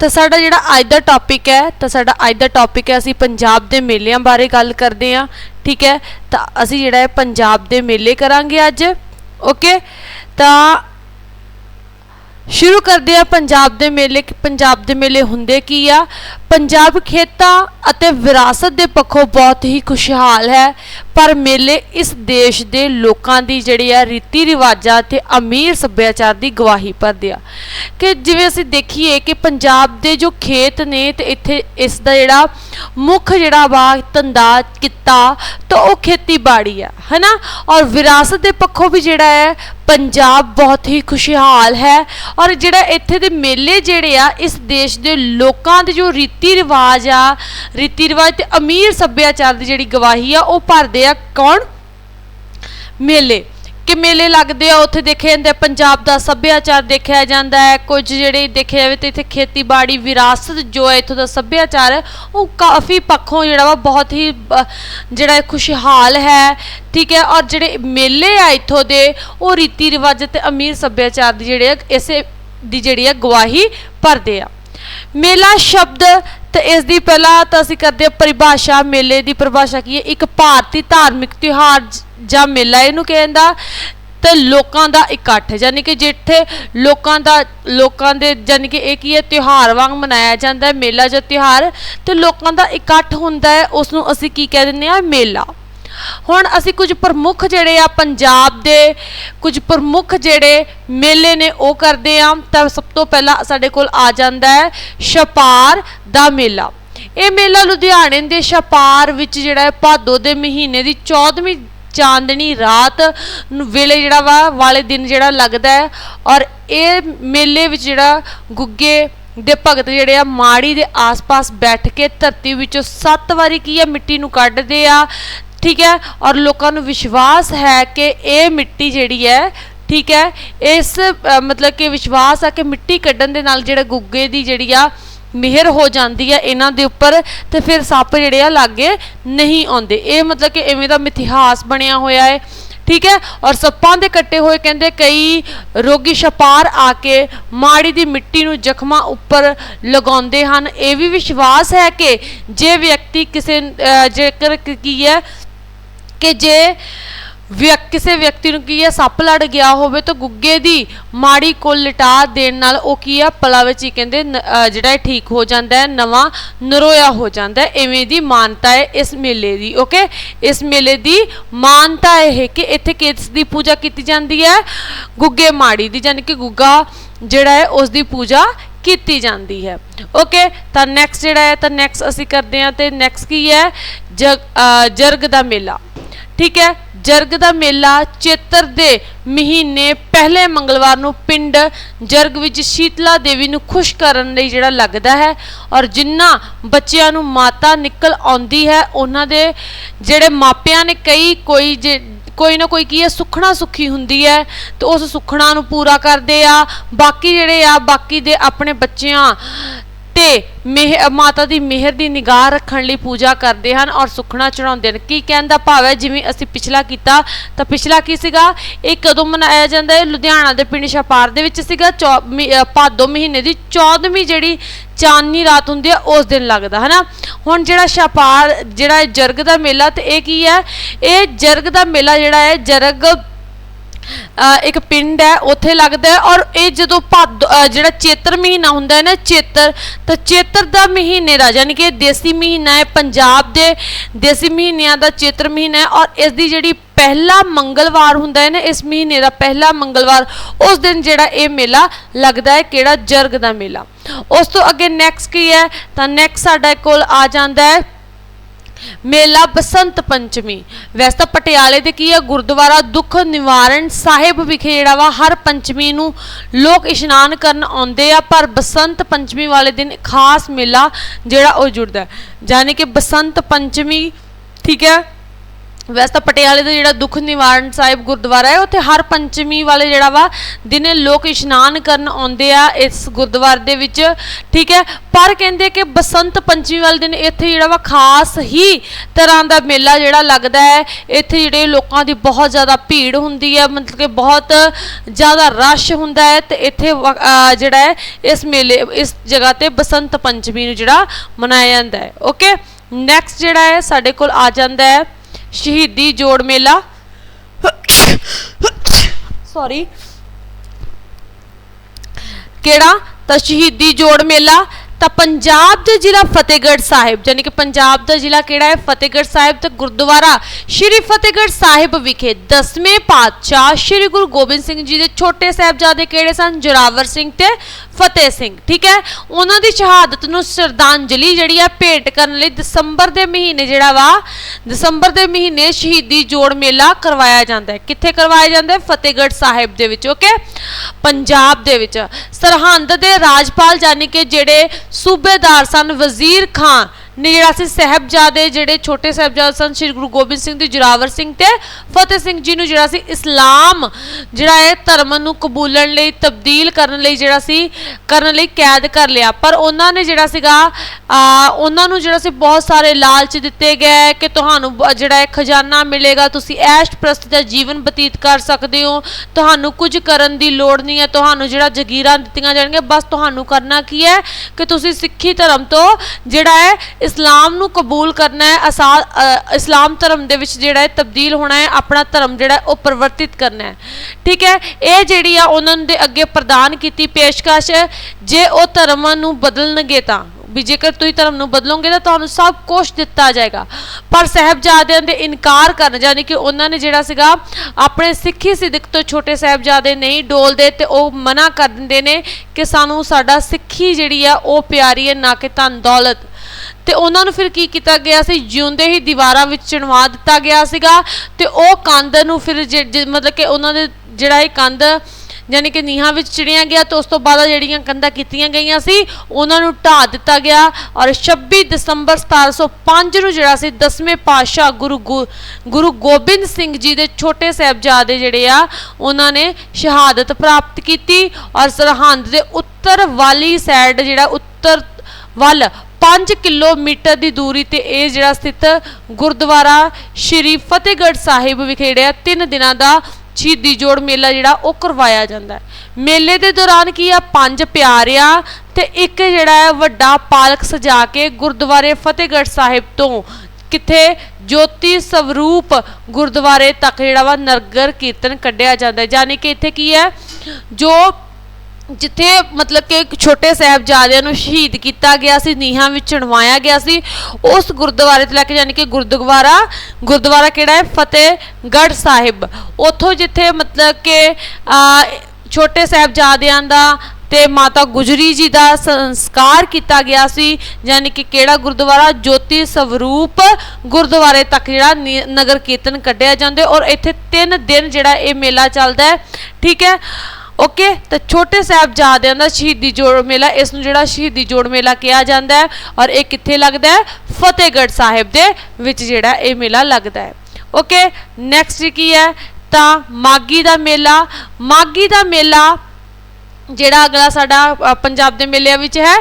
ਤਾਂ ਸਾਡਾ ਜਿਹੜਾ ਅੱਜ ਦਾ ਟੌਪਿਕ ਹੈ, ਤਾਂ ਸਾਡਾ ਅੱਜ ਦਾ ਟੌਪਿਕ ਹੈ, ਅਸੀਂ ਪੰਜਾਬ ਦੇ ਮੇਲਿਆਂ ਬਾਰੇ ਗੱਲ ਕਰਦੇ ਹਾਂ, ਠੀਕ ਹੈ? ਤਾਂ ਅਸੀਂ ਜਿਹੜਾ ਹੈ ਪੰਜਾਬ ਦੇ ਮੇਲੇ ਕਰਾਂਗੇ ਅੱਜ ਓਕੇ ਤਾਂ ਸ਼ੁਰੂ ਕਰਦੇ ਆ ਪੰਜਾਬ ਦੇ ਮੇਲੇ ਪੰਜਾਬ ਦੇ ਮੇਲੇ ਹੁੰਦੇ ਕੀ ਆ? ਪੰਜਾਬ ਖੇਤਾਂ ਅਤੇ ਵਿਰਾਸਤ ਦੇ ਪੱਖੋਂ ਬਹੁਤ ਹੀ ਖੁਸ਼ਹਾਲ ਹੈ, ਪਰ ਮੇਲੇ ਇਸ ਦੇਸ਼ ਦੇ ਲੋਕਾਂ ਦੀ ਜਿਹੜੀ ਆ ਰੀਤੀ ਰਿਵਾਜਾਂ ਤੇ ਅਮੀਰ ਸੱਭਿਆਚਾਰ ਦੀ ਗਵਾਹੀ ਭਰਦੇ ਆ। ਕਿ ਜਿਵੇਂ ਅਸੀਂ ਦੇਖੀਏ ਕਿ ਪੰਜਾਬ ਦੇ ਜੋ ਖੇਤ ਨੇ ਤੇ ਇੱਥੇ ਇਸ ਦਾ ਜਿਹੜਾ ਮੁੱਖ ਜਿਹੜਾ ਵਾ ਧੰਦਾ ਕਿੱਤਾ, ਤਾਂ ਉਹ ਖੇਤੀਬਾੜੀ ਆ, ਹਨਾ? ਔਰ ਵਿਰਾਸਤ ਦੇ ਪੱਖੋਂ ਵੀ ਜਿਹੜਾ ਹੈ, ਪੰਜਾਬ ਬਹੁਤ ਹੀ ਖੁਸ਼ਹਾਲ ਹੈ। ਔਰ ਜਿਹੜਾ ਇੱਥੇ ਦੇ ਮੇਲੇ ਜਿਹੜੇ ਆ, ਇਸ ਦੇਸ਼ ਦੇ ਲੋਕਾਂ ਦੇ ਜੋ ਰੀਤੀ ਰੀਤੀ ਰਿਵਾਜ ਆ, ਰੀਤੀ ਰਿਵਾਜ ਤੇ ਅਮੀਰ ਸੱਭਿਆਚਾਰ ਦੀ ਜਿਹੜੀ ਗਵਾਹੀ ਆ, ਉਹ ਭਰਦੇ ਆ ਕੌਣ? ਮੇਲੇ। ਕਿ ਮੇਲੇ ਲੱਗਦੇ ਆ, ਉੱਥੇ ਦੇਖਿਆ ਜਾਂਦਾ ਪੰਜਾਬ ਦਾ ਸੱਭਿਆਚਾਰ ਦੇਖਿਆ ਜਾਂਦਾ ਹੈ। ਕੁਝ ਜਿਹੜੇ ਦੇਖਿਆ ਜਾਵੇ ਤੇ ਇੱਥੇ ਖੇਤੀਬਾੜੀ, ਵਿਰਾਸਤ ਜੋ ਹੈ, ਇੱਥੋਂ ਦਾ ਸੱਭਿਆਚਾਰ ਉਹ ਕਾਫੀ ਪੱਖੋਂ ਜਿਹੜਾ ਵਾ ਬਹੁਤ ਹੀ ਜਿਹੜਾ ਖੁਸ਼ਹਾਲ ਹੈ। ਠੀਕ ਹੈ, ਔਰ ਜਿਹੜੇ ਮੇਲੇ ਆ ਇੱਥੋਂ ਦੇ, ਉਹ ਰੀਤੀ ਰਿਵਾਜ ਤੇ ਅਮੀਰ ਸੱਭਿਆਚਾਰ ਦੀ ਜਿਹੜੇ ਆ, ਇਸੇ ਦੀ ਜਿਹੜੀ ਆ ਗਵਾਹੀ ਭਰਦੇ ਆ। ਮੇਲਾ ਸ਼ਬਦ ਤੇ ਇਸ ਦੀ ਪਹਿਲਾਂ ਤਾਂ ਅਸੀਂ ਕਰਦੇ ਹਾਂ ਪਰਿਭਾਸ਼ਾ ਮੇਲੇ ਦੀ ਪਰਿਭਾਸ਼ਾ ਕੀ ਹੈ? ਇੱਕ ਭਾਰਤੀ ਧਾਰਮਿਕ ਤਿਉਹਾਰ ਜਾਂ ਮੇਲਾ ਇਹਨੂੰ ਕਹਿੰਦਾ ਤੇ ਲੋਕਾਂ ਦਾ ਇਕੱਠ, ਯਾਨੀ ਕਿ ਜਿੱਥੇ ਲੋਕਾਂ ਦਾ, ਲੋਕਾਂ ਦੇ ਯਾਨੀ ਕਿ ਇਹ ਕੀ ਹੈ? ਤਿਉਹਾਰ ਵਾਂਗ ਮਨਾਇਆ ਜਾਂਦਾ ਹੈ, ਮੇਲਾ ਜਾਂ ਤਿਉਹਾਰ, ਤੇ ਲੋਕਾਂ ਦਾ ਇਕੱਠ ਹੁੰਦਾ ਹੈ ਉਸ ਨੂੰ ਅਸੀਂ ਕੀ ਕਹਿ ਦਿੰਦੇ ਆ ਮੇਲਾ। ਹੁਣ ਅਸੀਂ ਕੁਝ ਪ੍ਰਮੁੱਖ ਜਿਹੜੇ ਆ ਪੰਜਾਬ ਦੇ, ਕੁਝ ਪ੍ਰਮੁੱਖ ਜਿਹੜੇ ਮੇਲੇ ਨੇ ਉਹ ਕਰਦੇ ਆ। ਤਾਂ ਸਭ ਤੋਂ ਪਹਿਲਾਂ ਸਾਡੇ ਕੋਲ ਆ ਜਾਂਦਾ ਹੈ ਛਪਾਰ ਦਾ ਮੇਲਾ। ਇਹ ਮੇਲਾ ਲੁਧਿਆਣੇ ਦੇ ਛਪਾਰ ਵਿੱਚ ਜਿਹੜਾ ਹੈ ਭਾਦੋ ਦੇ ਮਹੀਨੇ ਦੀ 14ਵੀਂ ਚਾਂਦਨੀ ਰਾਤ ਵੇਲੇ ਜਿਹੜਾ ਵਾ, ਵਾਲੇ ਦਿਨ ਜਿਹੜਾ ਲੱਗਦਾ ਹੈ। ਔਰ ਇਹ ਮੇਲੇ ਵਿੱਚ ਜਿਹੜਾ ਗੁੱਗੇ ਦੇ ਭਗਤ ਜਿਹੜੇ ਆ, ਮਾੜੀ ਦੇ ਆਸ-ਪਾਸ ਬੈਠ ਕੇ ਧਰਤੀ ਵਿੱਚੋਂ ਸੱਤ ਵਾਰੀ ਕੀ ਆ ਮਿੱਟੀ ਨੂੰ ਕੱਢਦੇ ਆ। ਠੀਕ ਹੈ? ਔਰ ਲੋਕਾਂ ਨੂੰ ਵਿਸ਼ਵਾਸ ਹੈ ਕਿ ਇਹ ਮਿੱਟੀ ਜਿਹੜੀ ਹੈ, ਠੀਕ ਹੈ, ਇਸ ਮਤਲਬ ਕਿ ਵਿਸ਼ਵਾਸ ਆ ਕਿ ਮਿੱਟੀ ਕੱਢਣ ਦੇ ਨਾਲ ਜਿਹੜਾ ਗੁੱਗੇ ਦੀ ਜਿਹੜੀ ਆ ਮਿਹਰ ਹੋ ਜਾਂਦੀ ਹੈ ਇਹਨਾਂ ਦੇ ਉੱਪਰ ਤੇ ਫਿਰ ਸੱਪ ਜਿਹੜੇ ਆ ਲਾਗੇ ਨਹੀਂ ਆਉਂਦੇ। ਇਹ ਮਤਲਬ ਕਿ ਐਵੇਂ ਦਾ ਮਿਥਿਹਾਸ ਬਣਿਆ ਹੋਇਆ ਹੈ, ਠੀਕ ਹੈ? ਔਰ ਸੱਪਾਂ ਦੇ ਕੱਟੇ ਹੋਏ ਕਹਿੰਦੇ ਕਈ ਰੋਗੀ ਛਪਾਰ ਆ ਕੇ ਮਾੜੀ ਦੀ ਮਿੱਟੀ ਨੂੰ ਜ਼ਖਮਾਂ ਉੱਪਰ ਲਗਾਉਂਦੇ ਹਨ। ਇਹ ਵੀ ਵਿਸ਼ਵਾਸ ਹੈ ਕਿ ਜੇ ਵਿਅਕਤੀ ਕਿਸੇ ਜੇਕਰ ਕੀ ਹੈ ਕਿ ਜੇ ਵਿਅਕ, ਕਿਸੇ ਵਿਅਕਤੀ ਨੂੰ ਕੀ ਹੈ, ਸੱਪ ਲੜ ਗਿਆ ਹੋਵੇ ਤਾਂ ਗੁੱਗੇ ਦੀ ਮਾੜੀ ਕੋਲ ਲਟਾ ਦੇਣ ਨਾਲ ਉਹ ਕੀ ਹੈ ਪਲਾ ਵਿੱਚ ਹੀ ਕਹਿੰਦੇ ਨ- ਜਿਹੜਾ ਇਹ ਠੀਕ ਹੋ ਜਾਂਦਾ ਹੈ, ਨਵਾਂ ਨਰੋਇਆ ਹੋ ਜਾਂਦਾ ਹੈ ਐਵੇਂ ਦੀ ਮਾਨਤਾ ਹੈ ਇਸ ਮੇਲੇ ਦੀ ਓਕੇ ਇਸ ਮੇਲੇ ਦੀ ਮਾਨਤਾ ਇਹ ਕਿ ਇੱਥੇ ਕਿਸ ਦੀ ਪੂਜਾ ਕੀਤੀ ਜਾਂਦੀ ਹੈ? ਗੁੱਗੇ ਮਾੜੀ ਦੀ ਯਾਨੀ ਕਿ ਗੁੱਗਾ ਜਿਹੜਾ ਹੈ, ਉਸ ਦੀ ਪੂਜਾ ਕੀਤੀ ਜਾਂਦੀ ਹੈ ਓਕੇ ਤਾਂ ਨੈਕਸਟ ਜਿਹੜਾ ਹੈ, ਤਾਂ ਨੈਕਸਟ ਅਸੀਂ ਕਰਦੇ ਹਾਂ ਤੇ ਨੈਕਸਟ ਕੀ ਹੈ ਜਰਗ ਦਾ ਮੇਲਾ। ਠੀਕ ਹੈ? ਜਰਗ ਦਾ ਮੇਲਾ ਚੇਤਰ ਦੇ ਮਹੀਨੇ ਪਹਿਲੇ ਮੰਗਲਵਾਰ ਨੂੰ ਪਿੰਡ ਜਰਗ ਵਿੱਚ ਸ਼ੀਤਲਾ ਦੇਵੀ ਨੂੰ ਖੁਸ਼ ਕਰਨ ਲਈ ਜਿਹੜਾ ਲੱਗਦਾ ਹੈ ਔਰ ਜਿਨ੍ਹਾਂ ਬੱਚਿਆਂ ਨੂੰ ਮਾਤਾ ਨਿਕਲ ਆਉਂਦੀ ਹੈ, ਉਹਨਾਂ ਦੇ ਜਿਹੜੇ ਮਾਪਿਆਂ ਨੇ ਕਈ ਕੋਈ ਜੇ ਕੋਈ ਨਾ ਕੋਈ ਕੀ ਹੈ, ਸੁਖਣਾ ਸੁਖੀ ਹੁੰਦੀ ਹੈ, ਤੇ ਉਸ ਸੁਖਣਾ ਨੂੰ ਪੂਰਾ ਕਰਦੇ ਆ। ਬਾਕੀ ਜਿਹੜੇ ਆ, ਬਾਕੀ ਦੇ ਆਪਣੇ ਬੱਚਿਆਂ ਤੇ ਮਿਹ ਮਾਤਾ ਦੀ ਮਿਹਰ ਦੀ ਨਿਗਾਹ ਰੱਖਣ ਲਈ ਪੂਜਾ ਕਰਦੇ ਹਨ ਔਰ ਸੁਖਣਾ ਚੜਾਉਂਦੇ ਹਨ। ਕੀ ਕਹਿਣ ਦਾ ਭਾਵ ਹੈ? ਜਿਵੇਂ ਅਸੀਂ ਪਿਛਲਾ ਕੀਤਾ, ਤਾਂ ਪਿਛਲਾ ਕੀ ਸੀਗਾ? ਇਹ ਕਦੋਂ ਮਨਾਇਆ ਜਾਂਦਾ ਹੈ? ਲੁਧਿਆਣਾ ਦੇ ਪਿੰਡ ਛਪਾਰ ਦੇ ਵਿੱਚ ਸੀਗਾ। ਚੌ- ਮੀ- ਭਾਦੋ ਮਹੀਨੇ ਦੀ 14ਵੀਂ ਜਿਹੜੀ ਚਾਂਦਨੀ ਰਾਤ ਹੁੰਦੀ ਹੈ, ਉਸ ਦਿਨ ਲੱਗਦਾ ਹੈ ਨਾ ਹੁਣ ਜਿਹੜਾ ਛਪਾਰ, ਜਿਹੜਾ ਜਰਗ ਦਾ ਮੇਲਾ, ਤੇ ਇਹ ਕੀ ਹੈ? ਇਹ ਜਰਗ ਦਾ ਮੇਲਾ ਜਿਹੜਾ ਹੈ, ਜਰਗ ਇੱਕ ਪਿੰਡ ਹੈ, ਉੱਥੇ ਲੱਗਦਾ ਹੈ ਔਰ ਇਹ ਜਦੋਂ ਭਾਦ ਜਿਹੜਾ ਚੇਤਰ ਮਹੀਨਾ ਹੁੰਦਾ ਹੈ ਨਾ ਚੇਤਰ, ਤਾਂ ਚੇਤਰ ਦਾ ਮਹੀਨੇ ਦਾ, ਯਾਨੀ ਕਿ ਦੇਸੀ ਮਹੀਨਾ ਹੈ, ਪੰਜਾਬ ਦੇ ਦੇਸੀ ਮਹੀਨਿਆਂ ਦਾ ਚੇਤਰ ਮਹੀਨਾ ਹੈ ਔਰ ਇਸ ਦੀ ਜਿਹੜੀ ਪਹਿਲਾ ਮੰਗਲਵਾਰ ਹੁੰਦਾ ਹੈ ਨਾ, ਇਸ ਮਹੀਨੇ ਦਾ ਪਹਿਲਾ ਮੰਗਲਵਾਰ, ਉਸ ਦਿਨ ਜਿਹੜਾ ਇਹ ਮੇਲਾ ਲੱਗਦਾ ਹੈ, ਕਿਹੜਾ ਜਰਗ ਦਾ ਮੇਲਾ। ਉਸ ਤੋਂ ਅੱਗੇ ਨੈਕਸਟ ਕੀ ਹੈ, ਤਾਂ ਨੈਕਸਟ ਸਾਡੇ ਕੋਲ ਆ ਜਾਂਦਾ ਹੈ ਮੇਲਾ ਬਸੰਤ ਪੰਚਮੀ। ਵੈਸੇ ਤਾਂ ਪਟਿਆਲੇ ਦੇ ਕੀ ਹੈ ਗੁਰਦੁਆਰਾ ਦੁੱਖ ਨਿਵਾਰਣ ਸਾਹਿਬ ਵਿਖੇ ਜਿਹੜਾ ਵਾ ਹਰ ਪੰਚਮੀ ਨੂੰ ਲੋਕ ਇਸ਼ਨਾਨ ਕਰਨ ਆਉਂਦੇ ਆ, ਪਰ ਬਸੰਤ ਪੰਚਮੀ ਵਾਲੇ ਦਿਨ ਖਾਸ ਮੇਲਾ ਜਿਹੜਾ ਉਹ ਜੁੜਦਾ ਹੈ। ਕਿ ਬਸੰਤ ਪੰਚਮੀ, ਠੀਕ ਹੈ ਵੈਸੇ ਤਾਂ ਪਟਿਆਲੇ ਦਾ ਜਿਹੜਾ ਦੁੱਖ ਨਿਵਾਰਨ ਸਾਹਿਬ ਗੁਰਦੁਆਰਾ ਹੈ, ਉੱਥੇ ਹਰ ਪੰਚਮੀ ਵਾਲੇ ਜਿਹੜਾ ਵਾ ਦਿਨੇ ਲੋਕ ਇਸ਼ਨਾਨ ਕਰਨ ਆਉਂਦੇ ਆ ਇਸ ਗੁਰਦੁਆਰੇ ਦੇ ਵਿੱਚ, ਠੀਕ ਹੈ? ਪਰ ਕਹਿੰਦੇ ਕਿ ਬਸੰਤ ਪੰਚਮੀ ਵਾਲੇ ਦਿਨ ਇੱਥੇ ਜਿਹੜਾ ਵਾ ਖਾਸ ਹੀ ਤਰ੍ਹਾਂ ਦਾ ਮੇਲਾ ਜਿਹੜਾ ਲੱਗਦਾ ਹੈ, ਇੱਥੇ ਜਿਹੜੇ ਲੋਕਾਂ ਦੀ ਬਹੁਤ ਜ਼ਿਆਦਾ ਭੀੜ ਹੁੰਦੀ ਹੈ, ਮਤਲਬ ਕਿ ਬਹੁਤ ਜ਼ਿਆਦਾ ਰਸ਼ ਹੁੰਦਾ ਹੈ ਤੇ ਇੱਥੇ ਵ- ਜਿਹੜਾ ਹੈ, ਇਸ ਮੇਲੇ, ਇਸ ਜਗ੍ਹਾ ਤੇ ਬਸੰਤ ਪੰਚਮੀ ਨੂੰ ਜਿਹੜਾ ਮਨਾਇਆ ਜਾਂਦਾ ਹੈ ਓਕੇ ਨੈਕਸਟ ਜਿਹੜਾ ਹੈ ਸਾਡੇ ਕੋਲ ਆ ਜਾਂਦਾ ਹੈ ਸ਼ਹੀਦੀ ਜੋੜ ਮੇਲਾ। ਸੌਰੀ ਕਿਹੜਾ? ਤਾਂ ਸ਼ਹੀਦੀ ਜੋੜ ਮੇਲਾ ਤਾਂ ਪੰਜਾਬ ਦੇ ਜ਼ਿਲ੍ਹਾ ਫਤਿਹਗੜ੍ਹ ਸਾਹਿਬ ਯਾਨੀ ਕਿ ਪੰਜਾਬ ਦਾ ਜ਼ਿਲ੍ਹਾ ਕਿਹੜਾ ਹੈ? ਫਤਿਹਗੜ੍ਹ ਸਾਹਿਬ ਤੇ ਗੁਰਦੁਆਰਾ ਸ਼੍ਰੀ ਫਤਿਹਗੜ੍ਹ ਸਾਹਿਬ ਵਿਖੇ 10ਵੇਂ ਪਾਤਸ਼ਾਹ ਸ਼੍ਰੀ ਗੁਰੂ ਗੋਬਿੰਦ ਸਿੰਘ ਜੀ ਦੇ ਛੋਟੇ ਸਾਹਿਬਜ਼ਾਦੇ ਕਿਹੜੇ ਸਨ? ਜੋਰਾਵਰ ਸਿੰਘ ਤੇ ਫਤਿਹ ਸਿੰਘ, ਠੀਕ ਹੈ? ਉਹਨਾਂ ਦੀ ਸ਼ਹਾਦਤ ਨੂੰ ਸ਼ਰਧਾਂਜਲੀ ਜਿਹੜੀ ਆ ਭੇਟ ਕਰਨ ਲਈ ਦਸੰਬਰ ਦੇ ਮਹੀਨੇ ਜਿਹੜਾ ਵਾ, ਦਸੰਬਰ ਦੇ ਮਹੀਨੇ ਸ਼ਹੀਦੀ ਜੋੜ ਮੇਲਾ ਕਰਵਾਇਆ ਜਾਂਦਾ ਹੈ। ਕਿੱਥੇ ਕਰਵਾਇਆ ਜਾਂਦਾ ਹੈ? ਫਤਿਹਗੜ੍ਹ ਸਾਹਿਬ ਦੇ ਵਿੱਚ ਓਕੇ ਪੰਜਾਬ ਦੇ ਵਿੱਚ। ਸਰਹੰਦ ਦੇ ਰਾਜਪਾਲ ਜਾਨੀ ਕਿ ਜਿਹੜੇ ਸੂਬੇਦਾਰ ਸਨ ਵਜ਼ੀਰ ਖਾਨ। ਨੇ ਜਿਹੜਾ ਸੀ ਸਹਿਬਜ਼ਾਦੇ ਜਿਹੜੇ ਛੋਟੇ ਸਹਿਬਜ਼ਾਦੇ ਸਨ, ਸ੍ਰੀ ਗੁਰੂ ਗੋਬਿੰਦ ਸਿੰਘ ਦੀ ਜੁਰਾਵਰ ਸਿੰਘ ਤੇ ਫਤਿਹ ਸਿੰਘ ਜੀ ਨੂੰ ਜਿਹੜਾ ਸੀ ਇਸਲਾਮ, ਜਿਹੜਾ ਹੈ ਧਰਮ ਨੂੰ ਕਬੂਲਣ ਲਈ, ਤਬਦੀਲ ਕਰਨ ਲਈ ਜਿਹੜਾ ਸੀ, ਕਰਨ ਲਈ ਕੈਦ ਕਰ ਲਿਆ। ਪਰ ਉਹਨਾਂ ਨੇ ਜਿਹੜਾ ਸੀਗਾ ਉਹਨਾਂ ਨੂੰ ਜਿਹੜਾ ਸੀ ਬਹੁਤ ਸਾਰੇ ਲਾਲਚ ਦਿੱਤੇ ਗਏ ਕਿ ਤੁਹਾਨੂੰ ਬ- ਜਿਹੜਾ ਹੈ ਖਜ਼ਾਨਾ ਮਿਲੇਗਾ, ਤੁਸੀਂ ਐਸ਼ ਪ੍ਰਸਤ ਦਾ ਜੀਵਨ ਬਤੀਤ ਕਰ ਸਕਦੇ ਹੋ। ਤੁਹਾਨੂੰ ਕੁਝ ਕਰਨ ਦੀ ਲੋੜ ਨਹੀਂ ਹੈ, ਤੁਹਾਨੂੰ ਜਿਹੜਾ ਜਗੀਰਾਂ ਦਿੱਤੀਆਂ ਜਾਣਗੀਆਂ, ਬਸ ਤੁਹਾਨੂੰ ਕਰਨਾ ਕੀ ਹੈ ਕਿ ਤੁਸੀਂ ਸਿੱਖੀ ਧਰਮ ਤੋਂ ਜਿਹੜਾ ਹੈ ਇਸਲਾਮ ਨੂੰ ਕਬੂਲ ਕਰਨਾ ਹੈ, ਅਸਾ- ਇਸਲਾਮ ਧਰਮ ਦੇ ਵਿੱਚ ਜਿਹੜਾ ਹੈ, ਤਬਦੀਲ ਹੋਣਾ ਹੈ, ਆਪਣਾ ਧਰਮ ਜਿਹੜਾ ਉਹ ਪਰਿਵਰਤਿਤ ਕਰਨਾ ਹੈ। ਠੀਕ ਹੈ? ਇਹ ਜਿਹੜੀ ਆ ਉਹਨਾਂ ਦੇ ਅੱਗੇ ਪ੍ਰਦਾਨ ਕੀਤੀ ਪੇਸ਼ਕਸ਼ ਜੇ ਉਹ ਧਰਮਾਂ ਨੂੰ ਬਦਲਣਗੇ ਤਾਂ। ਵੀ ਜੇਕਰ ਤੁਸੀਂ ਧਰਮ ਨੂੰ ਬਦਲੋਗੇ ਤਾਂ ਤੁਹਾਨੂੰ ਸਭ ਕੁਝ ਦਿੱਤਾ ਜਾਏਗਾ। ਪਰ ਸਹਿਬਜ਼ਾਦਿਆਂ ਦੇ ਇਨਕਾਰ ਕਰਨ, ਯਾਨੀ ਕਿ ਉਹਨਾਂ ਨੇ ਜਿਹੜਾ ਸੀਗਾ, ਆਪਣੇ ਸਿੱਖੀ ਸਿਦਕ ਤੋਂ ਛੋਟੇ ਸਹਿਬਜ਼ਾਦੇ ਨਹੀਂ ਡੋਲਦੇ ਤੇ ਉਹ ਮਨਾ ਕਰ ਦਿੰਦੇ ਨੇ ਕਿ ਸਾਨੂੰ ਸਾਡਾ ਸਿੱਖੀ ਜਿਹੜੀ ਆ, ਉਹ ਪਿਆਰੀ ਹੈ, ਨਾ ਕਿ ਧਨ ਦੌਲਤ। ਤੇ ਉਹਨਾਂ ਨੂੰ ਫਿਰ ਕੀ ਕੀਤਾ ਗਿਆ ਸੀ? ਜਿਉਂਦੇ ਹੀ ਦੀਵਾਰਾਂ ਵਿੱਚ ਚਿਣਵਾ ਦਿੱਤਾ ਗਿਆ ਸੀਗਾ ਤੇ ਉਹ ਕੰਧ ਨੂੰ ਫਿਰ ਜਿ- ਮਤਲਬ ਕਿ ਉਹਨਾਂ ਦੇ ਜਿਹੜਾ ਇਹ ਕੰਧ ਯਾਨੀ ਕਿ ਨੀਹਾਂ ਵਿੱਚ ਚਿਣਿਆ ਗਿਆ ਤੇ ਉਸ ਤੋਂ ਬਾਅਦ ਜਿਹੜੀਆਂ ਕੰਧਾਂ ਕੀਤੀਆਂ ਗਈਆਂ ਸੀ, ਉਹਨਾਂ ਨੂੰ ਢਾਹ ਦਿੱਤਾ ਗਿਆ ਔਰ 26 ਦਸੰਬਰ 1705 ਨੂੰ ਜਿਹੜਾ ਸੀ 10ਵੇਂ ਪਾਤਸ਼ਾਹ ਗੁਰੂ ਗੋ- ਗੁਰੂ ਗੋਬਿੰਦ ਸਿੰਘ ਜੀ ਦੇ ਛੋਟੇ ਸਾਹਿਬਜ਼ਾਦੇ ਜਿਹੜੇ ਆ, ਉਹਨਾਂ ਨੇ ਸ਼ਹਾਦਤ ਪ੍ਰਾਪਤ ਕੀਤੀ ਔਰ ਸਰਹੰਦ ਦੇ ਉੱਤਰ ਵਾਲੀ ਸਾਈਡ ਜਿਹੜਾ ਉੱਤਰ ਵੱਲ 5 ਕਿਲੋਮੀਟਰ ਦੀ ਦੂਰੀ ਤੇ ਇਹ ਜਿਹੜਾ ਸਥਿਤ ਗੁਰਦੁਆਰਾ ਸ਼੍ਰੀ ਫਤਿਹਗੜ੍ਹ ਸਾਹਿਬ ਵਿਖੇ ਜਿਹੜਾ ਤਿੰਨ ਦਿਨਾਂ ਦਾ ਸ਼ਹੀਦੀ ਜੋੜ ਮੇਲਾ ਜਿਹੜਾ ਉਹ ਕਰਵਾਇਆ ਜਾਂਦਾ ਮੇਲੇ ਦੇ ਦੌਰਾਨ ਕੀ ਆ? ਪੰਜ ਪਿਆਰਿਆਂ ਤੇ ਇੱਕ ਜਿਹੜਾ ਹੈ ਵੱਡਾ ਪਾਲਕ ਸਜਾ ਕੇ ਗੁਰਦੁਆਰੇ ਫਤਿਹਗੜ੍ਹ ਸਾਹਿਬ ਤੋਂ ਕਿੱਥੇ ਜੋਤੀ ਸਵਰੂਪ ਗੁਰਦੁਆਰੇ ਤੱਕ ਜਿਹੜਾ ਵਾ ਨਰਗਰ ਕੀਰਤਨ ਕੱਢਿਆ ਜਾਂਦਾ ਹੈ। ਯਾਨੀ ਕਿ ਇੱਥੇ ਕੀ ਹੈ? ਜੋ ਜਿੱਥੇ ਮਤਲਬ ਕਿ ਇੱਕ ਛੋਟੇ ਸਾਹਿਬਜ਼ਾਦਿਆਂ ਨੂੰ ਸ਼ਹੀਦ ਕੀਤਾ ਗਿਆ ਸੀ, ਨੀਹਾਂ ਵਿੱਚ ਚਣਵਾਇਆ ਗਿਆ ਸੀ, ਉਸ ਗੁਰਦੁਆਰੇ ਤੋਂ ਲੈ ਕੇ ਯਾਨੀ ਕਿ ਗੁਰਦੁਆਰਾ ਗੁਰਦੁਆਰਾ ਕਿਹੜਾ ਹੈ? ਫਤਿਹਗੜ੍ਹ ਸਾਹਿਬ। ਉੱਥੋਂ ਜਿੱਥੇ ਮਤਲਬ ਕਿ ਛੋਟੇ ਸਾਹਿਬਜ਼ਾਦਿਆਂ ਦਾ ਤੇ ਮਾਤਾ ਗੁਜਰੀ ਜੀ ਦਾ ਸੰਸਕਾਰ ਕੀਤਾ ਗਿਆ ਸੀ ਯਾਨੀ ਕਿ ਕਿਹੜਾ ਗੁਰਦੁਆਰਾ? ਜੋਤੀ ਸਵਰੂਪ ਗੁਰਦੁਆਰੇ ਤੱਕ ਜਿਹੜਾ ਨੀ- ਨਗਰ ਕੀਰਤਨ ਕੱਢਿਆ ਜਾਂਦਾ ਔਰ ਇੱਥੇ 3 ਦਿਨ ਜਿਹੜਾ ਇਹ ਮੇਲਾ ਚੱਲਦਾ ਹੈ। ਠੀਕ ਹੈ? ਓਕੇ ਤਾਂ ਛੋਟੇ ਸਾਹਿਬਜ਼ਾਦਿਆਂ ਦਾ ਸ਼ਹੀਦੀ ਜੋੜ ਮੇਲਾ ਇਸ ਨੂੰ ਜਿਹੜਾ ਸ਼ਹੀਦੀ ਜੋੜ ਮੇਲਾ ਕਿਹਾ ਜਾਂਦਾ ਹੈ ਔਰ ਇਹ ਕਿੱਥੇ ਲੱਗਦਾ ਹੈ? ਫਤਿਹਗੜ੍ਹ ਸਾਹਿਬ ਦੇ ਵਿੱਚ ਜਿਹੜਾ ਇਹ ਮੇਲਾ ਲੱਗਦਾ ਹੈ। ਓਕੇ ਨੈਕਸਟ ਕੀ ਹੈ? ਤਾਂ ਮਾਗੀ ਦਾ ਮੇਲਾ, ਮਾਗੀ ਦਾ ਮੇਲਾ ਜਿਹੜਾ ਅਗਲਾ ਸਾਡਾ ਅ, ਪੰਜਾਬ ਦੇ ਮੇਲਿਆਂ ਵਿੱਚ ਹੈ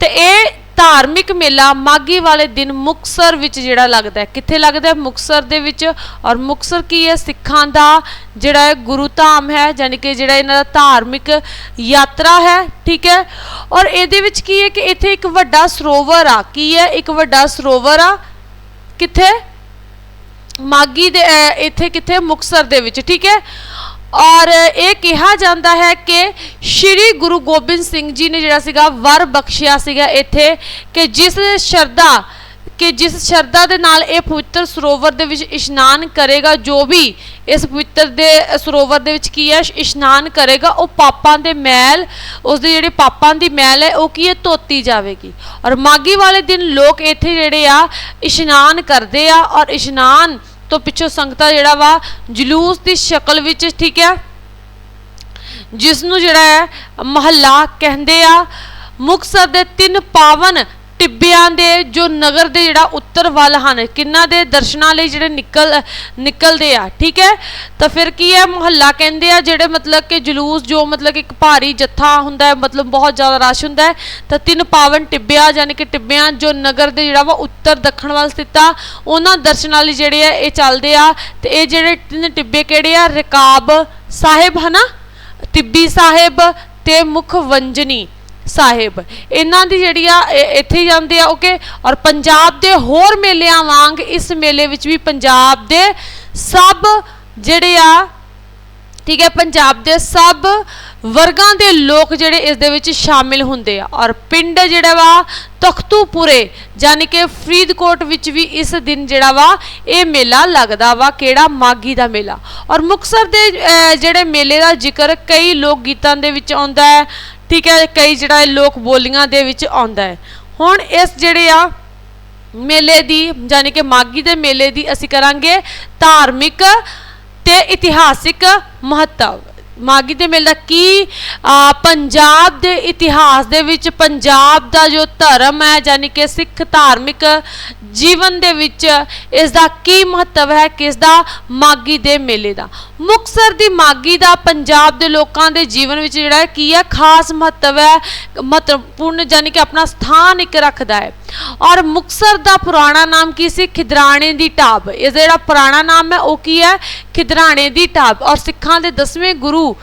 ਤੇ ਇਹ ਧਾਰਮਿਕ ਮੇਲਾ ਮਾਗੀ ਵਾਲੇ ਦਿਨ ਮੁਕਸਰ ਵਿੱਚ ਜਿਹੜਾ ਲੱਗਦਾ ਹੈ। ਕਿੱਥੇ ਲੱਗਦਾ ਹੈ? ਮੁਕਸਰ ਦੇ ਵਿੱਚ। ਔਰ ਮੁਕਸਰ ਕੀ ਹੈ? ਸਿੱਖਾਂ ਦਾ ਜਿਹੜਾ ਹੈ ਗੁਰੂ ਧਾਮ ਹੈ ਯਾਨੀ ਕਿ ਜਿਹੜਾ ਇਹਨਾਂ ਦਾ ਧਾਰਮਿਕ ਯਾਤਰਾ ਹੈ ਠੀਕ ਹੈ? ਔਰ ਇਹਦੇ ਵਿੱਚ ਕੀ ਹੈ ਕਿ ਇੱਥੇ ਇੱਕ ਵੱਡਾ ਸਰੋਵਰ ਆ। ਕੀ ਹੈ? ਇੱਕ ਵੱਡਾ ਸਰੋਵਰ ਆ। ਕਿੱਥੇ? ਮਾਗੀ ਦੇ ਅਹ, ਇੱਥੇ ਕਿੱਥੇ? ਮੁਕਸਰ ਦੇ ਵਿੱਚ ਠੀਕ ਹੈ? ਔਰ ਇਹ ਕਿਹਾ ਜਾਂਦਾ ਹੈ ਕਿ ਸ਼੍ਰੀ ਗੁਰੂ ਗੋਬਿੰਦ ਸਿੰਘ ਜੀ ਨੇ ਜਿਹੜਾ ਸੀਗਾ ਵਰ ਬਖਸ਼ਿਆ ਸੀਗਾ ਇੱਥੇ ਕਿ ਜਿਸ ਸ਼ਰਧਾ, ਕਿ ਜਿਸ ਸ਼ਰਧਾ ਦੇ ਨਾਲ ਇਹ ਪਵਿੱਤਰ ਸਰੋਵਰ ਦੇ ਵਿੱਚ ਇਸ਼ਨਾਨ ਕਰੇਗਾ, ਜੋ ਵੀ ਇਸ ਪਵਿੱਤਰ ਦੇ ਸਰੋਵਰ ਦੇ ਵਿੱਚ ਕੀ ਹੈ, ਇਸ਼ਨਾਨ ਕਰੇਗਾ, ਉਹ ਪਾਪਾਂ ਦੇ ਮੈਲ ਉਸ ਦੇ ਜਿਹੜੇ ਪਾਪਾਂ ਦੀ ਮੈਲ ਹੈ, ਉਹ ਕੀ ਹੈ, ਧੋਤੀ ਜਾਵੇਗੀ। ਔਰ ਮਾਗੀ ਵਾਲੇ ਦਿਨ ਲੋਕ ਇੱਥੇ ਜਿਹੜੇ ਆ, ਇਸ਼ਨਾਨ ਕਰਦੇ ਆ ਔਰ ਇਸ਼ਨਾਨ ਤੋਂ ਪਿੱਛੋਂ ਸੰਗਤਾਂ ਜਿਹੜਾ ਵਾ ਜਲੂਸ ਦੀ ਸ਼ਕਲ ਵਿੱਚ ਠੀਕ ਹੈ। ਜਿਸ ਨੂੰ ਜਿਹੜਾ ਹੈ ਮਹੱਲਾ ਕਹਿੰਦੇ ਆ, ਮੁਕਤਸਰ ਦੇ ਤਿੰਨ ਪਾਵਨ ਟਿੱਬਿਆਂ ਦੇ ਜੋ ਨਗਰ ਦੇ ਜਿਹੜਾ ਉੱਤਰ ਵੱਲ ਹਨ, ਕਿੰਨਾ ਦੇ ਦਰਸ਼ਨਾਂ ਲਈ ਜਿਹੜੇ ਨਿਕਲ, ਨਿਕਲਦੇ ਆ, ਠੀਕ ਹੈ? ਤਾਂ ਫਿਰ ਕੀ ਹੈ, ਮੁਹੱਲਾ ਕਹਿੰਦੇ ਆ, ਜਿਹੜੇ ਮਤਲਬ ਕਿ ਜਲੂਸ ਜੋ ਮਤਲਬ ਕਿ ਇੱਕ ਭਾਰੀ ਜੱਥਾ ਹੁੰਦਾ ਹੈ, ਮਤਲਬ ਬਹੁਤ ਜ਼ਿਆਦਾ ਰਸ਼ ਹੁੰਦਾ ਹੈ, ਤਾਂ ਤਿੰਨ ਪਾਵਨ ਟਿੱਬਿਆਂ ਯਾਨੀ ਕਿ ਟਿੱਬਿਆਂ ਜੋ ਨਗਰ ਦੇ ਜਿਹੜਾ ਵਾ ਉੱਤਰ ਦੱਖਣ ਵੱਲ ਸਥਿਤ ਆ, ਉਹਨਾਂ ਦਰਸ਼ਨਾਂ ਲਈ ਜਿਹੜੇ ਆ, ਇਹ ਚੱਲਦੇ ਆ, ਤੇ ਇਹ ਜਿਹੜੇ ਤਿੰਨ ਟਿੱਬੇ ਕਿਹੜੇ ਆ? ਰਕਾਬ ਸਾਹਿਬ, ਹਨਾ? ਟਿੱਬੀ ਸਾਹਿਬ ਤੇ ਮੁਖ ਵੰਜਨੀ ਸਾਹਿਬ। ਇਹਨਾਂ ਦੀ ਜਿਹੜੀ ਆ, ਇਹ ਇੱਥੇ ਜਾਂਦੇ ਆ ਓਕੇ ਔਰ ਪੰਜਾਬ ਦੇ ਹੋਰ ਮੇਲਿਆਂ ਵਾਂਗ ਇਸ ਮੇਲੇ ਵਿੱਚ ਵੀ ਪੰਜਾਬ ਦੇ ਸਭ ਜਿਹੜੇ ਆ, ਠੀਕ ਹੈ, ਪੰਜਾਬ ਦੇ ਸਭ ਵਰਗਾਂ ਦੇ ਲੋਕ ਜਿਹੜੇ ਇਸ ਦੇ ਵਿੱਚ ਸ਼ਾਮਿਲ ਹੁੰਦੇ ਆ। ਔਰ ਪਿੰਡ ਜਿਹੜਾ ਵਾ, ਤਖਤੂਪੁਰੇ ਯਾਨੀ ਕਿ ਫਰੀਦਕੋਟ ਵਿੱਚ ਵੀ ਇਸ ਦਿਨ ਜਿਹੜਾ ਵਾ, ਇਹ ਮੇਲਾ ਲੱਗਦਾ ਵਾ, ਕਿਹੜਾ? ਮਾਗੀ ਦਾ ਮੇਲਾ। ਔਰ ਮੁਕਸਰ ਦੇ ਜਿਹੜੇ ਮੇਲੇ ਦਾ ਜ਼ਿਕਰ ਕਈ ਲੋਕ ਗੀਤਾਂ ਦੇ ਵਿੱਚ ਆਉਂਦਾ ਹੈ। ਠੀਕ ਹੈ, ਕਈ ਜਿਹੜਾ ਲੋਕ ਬੋਲੀਆਂ ਦੇ ਵਿੱਚ ਆਉਂਦਾ ਹੈ। ਹੁਣ ਇਸ ਜਿਹੜੇ ਆ ਮੇਲੇ ਦੀ ਯਾਨੀ ਕਿ ਮਾਗੀ ਦੇ ਮੇਲੇ ਦੀ ਅਸੀਂ ਕਰਾਂਗੇ ਧਾਰਮਿਕ ਤੇ ਇਤਿਹਾਸਿਕ ਮਹੱਤਵ। ਮਾਗੀ ਦੇ ਮੇਲੇ ਦਾ ਕੀ ਪੰਜਾਬ ਦੇ ਇਤਿਹਾਸ ਦੇ ਵਿੱਚ ਪੰਜਾਬ ਦਾ ਜੋ ਧਰਮ ਹੈ ਯਾਨੀ ਕਿ ਸਿੱਖ ਧਾਰਮਿਕ ਜੀਵਨ ਦੇ ਵਿੱਚ ਇਸ ਦਾ ਕੀ ਮਹੱਤਵ ਹੈ, ਕਿਸ ਦਾ ਮਾਗੀ ਦੇ ਮੇਲੇ ਦਾ। ਮੁਕਸਰ ਦੀ ਮਾਗੀ ਦਾ ਪੰਜਾਬ ਦੇ ਲੋਕਾਂ ਦੇ ਜੀਵਨ ਵਿੱਚ ਜਿਹੜਾ ਕੀ ਹੈ? ਖਾਸ ਮਹੱਤਵ ਹੈ, ਮਹੱਤਵਪੂਰਨ ਯਾਨੀ ਕਿ ਆਪਣਾ ਸਥਾਨ ਇੱਕ ਰੱਖਦਾ ਹੈ। ਔਰ ਮੁਕਸਰ ਦਾ ਪੁਰਾਣਾ ਨਾਮ ਕੀ ਸੀ? ਖਿਦਰਾਣੇ ਦੀ ਢਾਬ। ਇਹ ਜਿਹੜਾ ਪੁਰਾਣਾ ਨਾਮ ਹੈ, ਉਹ ਕੀ ਹੈ? ਖਿਦਰਾਣੇ ਦੀ ਢਾਬ। ਔਰ ਸਿੱਖਾਂ ਦੇ 10ਵੇਂ ਗੁਰੂ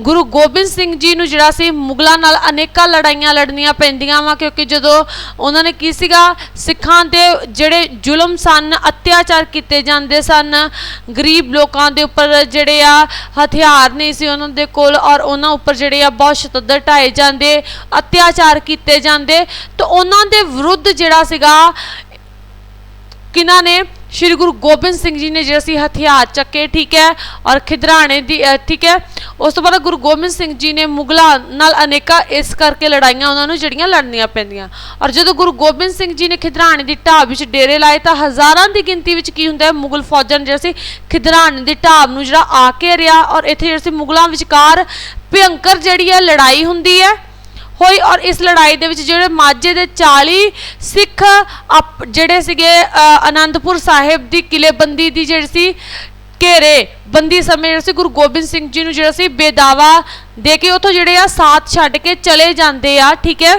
ਗੁਰੂ ਗੋਬਿੰਦ ਸਿੰਘ ਜੀ ਨੂੰ ਜਿਹੜਾ ਸੀ ਮੁਗਲਾਂ ਨਾਲ ਅਨੇਕਾਂ ਲੜਾਈਆਂ ਲੜਨੀਆਂ ਪੈਂਦੀਆਂ ਵਾ, ਕਿਉਂਕਿ ਜਦੋਂ ਉਹਨਾਂ ਨੇ ਕੀ ਸੀਗਾ, ਸਿੱਖਾਂ ਦੇ ਜਿਹੜੇ ਜ਼ੁਲਮ ਸਨ, ਅਤਿਆਚਾਰ ਕੀਤੇ ਜਾਂਦੇ ਸਨ, ਗਰੀਬ ਲੋਕਾਂ ਦੇ ਉੱਪਰ ਜਿਹੜੇ ਆ ਹਥਿਆਰ ਨਹੀਂ ਸੀ ਉਹਨਾਂ ਦੇ ਕੋਲ ਔਰ ਉਹਨਾਂ ਉੱਪਰ ਜਿਹੜੇ ਆ ਬਹੁਤ ਸ਼ਤੱਦਰ ਢਾਏ ਜਾਂਦੇ, ਅਤਿਆਚਾਰ ਕੀਤੇ ਜਾਂਦੇ, ਤਾਂ ਉਹਨਾਂ ਦੇ ਵਿਰੁੱਧ ਜਿਹੜਾ ਸੀਗਾ ਕਿਨਾਂ ਨੇ ਸ਼੍ਰੀ ਗੁਰੂ ਗੋਬਿੰਦ ਸਿੰਘ ਜੀ ਨੇ ਜਿਹੜਾ ਸੀ ਹਥਿਆਰ ਚੱਕੇ, ਠੀਕ ਹੈ, ਔਰ ਖਿਦਰਾਣੇ ਦੀ ਠੀਕ ਹੈ, ਉਸ ਤੋਂ ਬਾਅਦ ਗੁਰੂ ਗੋਬਿੰਦ ਸਿੰਘ ਜੀ ਨੇ ਮੁਗਲਾਂ ਨਾਲ ਅਨੇਕਾਂ ਇਸ ਕਰਕੇ ਲੜਾਈਆਂ ਉਹਨਾਂ ਨੂੰ ਜਿਹੜੀਆਂ ਲੜਨੀਆਂ ਪੈਂਦੀਆਂ। ਔਰ ਜਦੋਂ ਗੁਰੂ ਗੋਬਿੰਦ ਸਿੰਘ ਜੀ ਨੇ ਖਿਦਰਾਣੇ ਦੀ ਢਾਬ ਵਿੱਚ ਡੇਰੇ ਲਾਏ ਤਾਂ ਹਜ਼ਾਰਾਂ ਦੀ ਗਿਣਤੀ ਵਿੱਚ ਕੀ ਹੁੰਦਾ ਹੈ, ਮੁਗਲ ਫੌਜਾਂ ਨੇ ਜਿਹੜਾ ਸੀ ਖਿਦਰਾਣੇ ਦੀ ਢਾਬ ਨੂੰ ਜਿਹੜਾ ਆ ਕੇ ਰਿਹਾ ਔਰ ਇੱਥੇ ਜਿਹੜਾ ਸੀ ਮੁਗਲਾਂ ਵਿਚਕਾਰ ਭਿਅੰਕਰ ਜਿਹੜੀ ਹੈ, ਲੜਾਈ ਹੁੰਦੀ ਹੈ। ਹੋਈ ਔਰ ਇਸ ਲੜਾਈ ਦੇ ਵਿੱਚ ਜਿਹੜੇ ਮਾਝੇ ਦੇ 40 ਸਿੱਖ ਅਪ- ਜਿਹੜੇ ਸੀਗੇ ਅ, ਆਨੰਦਪੁਰ ਸਾਹਿਬ ਦੀ ਕਿਲੇਬੰਦੀ ਦੀ ਜਿਹੜੀ ਸੀ ਘੇਰੇ ਬੰਦੀ ਸਮੇਂ ਜਿਹੜਾ ਸੀ ਗੁਰੂ ਗੋਬਿੰਦ ਸਿੰਘ ਜੀ ਨੂੰ ਜਿਹੜਾ ਸੀ ਬੇਦਾਵਾ ਦੇ ਕੇ ਉਥੋਂ ਜਿਹੜੇ ਆ ਸਾਥ ਛੱਡ ਕੇ ਚਲੇ ਜਾਂਦੇ ਆ ਠੀਕ ਹੈ?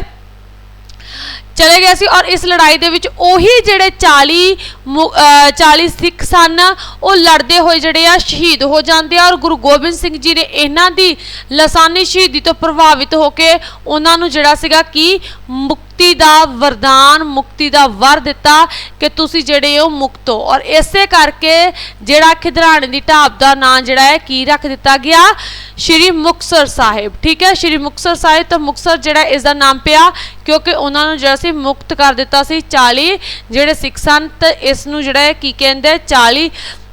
ਚਲੇ ਗਏ ਸੀ ਔਰ ਇਸ ਲੜਾਈ ਦੇ ਵਿੱਚ ਉਹੀ ਜਿਹੜੇ 40 ਮੁ- ਅਹ 40 ਸਿੱਖ ਸਨ, ਉਹ ਲੜਦੇ ਹੋਏ ਜਿਹੜੇ ਆ ਸ਼ਹੀਦ ਹੋ ਜਾਂਦੇ ਆ ਔਰ ਗੁਰੂ ਗੋਬਿੰਦ ਸਿੰਘ ਜੀ ਨੇ ਇਹਨਾਂ ਦੀ ਲਸਾਨੀ ਸ਼ਹੀਦੀ ਤੋਂ ਪ੍ਰਭਾਵਿਤ ਹੋ ਕੇ ਉਹਨਾਂ ਨੂੰ ਜਿਹੜਾ ਸੀਗਾ ਕਿ ਮੁਕਤੀ ਦਾ ਵਰਦਾਨ ਮੁਕਤੀ ਦਾ ਵਰ ਦਿੱਤਾ ਕਿ ਤੁਸੀਂ ਜਿਹੜੇ ਹੋ ਮੁਕਤ ਹੋ। ਔਰ ਇਸੇ ਕਰਕੇ ਜਿਹੜਾ ਖਿਦਰਾਣੇ ਦੀ ਢਾਬ ਦਾ ਨਾਂ ਜਿਹੜਾ ਹੈ ਕੀ ਰੱਖ ਦਿੱਤਾ ਗਿਆ? ਸ਼੍ਰੀ ਮੁਕਤਸਰ ਸਾਹਿਬ। ਠੀਕ ਹੈ? ਸ਼੍ਰੀ ਮੁਕਤਸਰ ਸਾਹਿਬ ਤਾਂ ਮੁਕਤਸਰ ਜਿਹੜਾ ਇਸ ਦਾ ਨਾਮ ਪਿਆ ਕਿਉਂਕਿ ਉਹਨਾਂ ਨੂੰ ਜਿਹੜਾ ਸੀ ਮੁਕਤ ਕਰ ਦਿੱਤਾ ਸੀ 40 ਜਿਹੜੇ ਸਿੱਖ ਸਨ ਤੇ ਇਸ ਨੂੰ ਜਿਹੜਾ ਹੈ ਕੀ ਕਹਿੰਦੇ ਆ, 40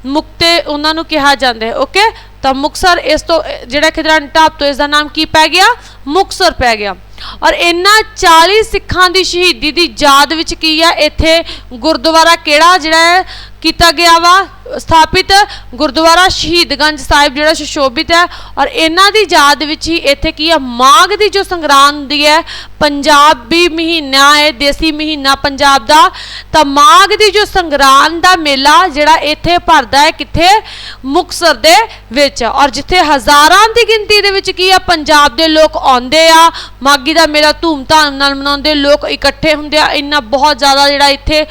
ਮੁਕਤੇ ਉਹਨਾਂ ਨੂੰ ਕਿਹਾ ਜਾਂਦਾ ਹੈ। ਓਕੇ? ਤਾਂ ਮੁਕਤਸਰ ਇਸ ਤੋਂ ਜਿਹੜਾ ਖਿਦਰਾਣੇ ਢਾਬ ਤੋਂ ਇਸ ਦਾ ਨਾਮ ਕੀ ਪੈ ਗਿਆ? ਮੁਕਤਸਰ ਪੈ ਗਿਆ। ਔਰ ਇਹਨਾਂ 40 ਸਿੱਖਾਂ ਦੀ ਸ਼ਹੀਦੀ ਦੀ ਯਾਦ ਵਿੱਚ ਕੀ ਆ? ਇੱਥੇ ਗੁਰਦੁਆਰਾ ਕਿਹੜਾ? ਜਿਹੜਾ ਹੈ? ਕੀਤਾ ਗਿਆ ਵਾ। ਸਥਾਪਿਤ ਗੁਰਦੁਆਰਾ ਸ਼ਹੀਦਗੰਜ ਸਾਹਿਬ, ਜਿਹੜਾ ਸੁਸ਼ੋਭਿਤ ਹੈ। ਔਰ ਇਹਨਾਂ ਦੀ ਯਾਦ ਵਿੱਚ ਹੀ ਇੱਥੇ ਕੀ ਆ, ਮਾਘ ਦੀ ਜੋ ਸੰਗਰਾਂਦ ਹੁੰਦੀ ਹੈ, ਪੰਜਾਬੀ ਮਹੀਨਾ ਹੈ, ਦੇਸੀ ਮਹੀਨਾ ਪੰਜਾਬ ਦਾ। ਤਾਂ ਮਾਘ ਦੀ ਜੋ ਸੰਗਰਾਂਦ ਦਾ ਮੇਲਾ, ਜਿਹੜਾ ਇੱਥੇ ਭਰਦਾ ਹੈ, ਕਿੱਥੇ? ਮੁਕਤਸਰ ਦੇ ਵਿੱਚ। ਔਰ ਜਿੱਥੇ ਹਜ਼ਾਰਾਂ ਦੀ ਗਿਣਤੀ ਦੇ ਵਿੱਚ ਕੀ ਆ, ਪੰਜਾਬ ਦੇ ਲੋਕ ਆਉਂਦੇ ਆ। ਮਾਗੀ ਦਾ ਮੇਲਾ ਧੂਮਧਾਮ ਨਾਲ ਮਨਾਉਂਦੇ। ਲੋਕ ਇਕੱਠੇ ਹੁੰਦੇ ਆ। ਇੰਨਾ ਬਹੁਤ ਜ਼ਿਆਦਾ ਜਿਹੜਾ ਇੱਥੇ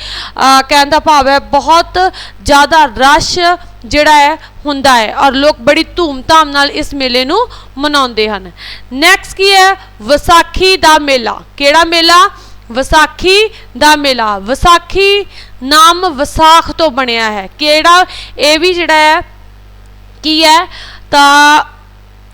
ਕਹਿਣ ਦਾ ਭਾਵ ਹੈ, ਬਹੁਤ ਜ਼ਿਆਦਾ ਰਸ਼ ਜਿਹੜਾ ਹੈ ਹੁੰਦਾ ਹੈ ਔਰ ਲੋਕ ਬੜੀ ਧੂਮਧਾਮ ਨਾਲ ਇਸ ਮੇਲੇ ਨੂੰ ਮਨਾਉਂਦੇ ਹਨ। ਨੈਕਸਟ ਕੀ ਹੈ? ਵਿਸਾਖੀ ਦਾ ਮੇਲਾ। ਕਿਹੜਾ ਮੇਲਾ? ਵਿਸਾਖੀ ਦਾ ਮੇਲਾ। ਵਿਸਾਖੀ ਨਾਮ ਵਿਸਾਖ ਤੋਂ ਬਣਿਆ ਹੈ। ਕਿਹੜਾ? ਇਹ ਵੀ ਜਿਹੜਾ ਹੈ, ਕੀ ਹੈ? ਤਾਂ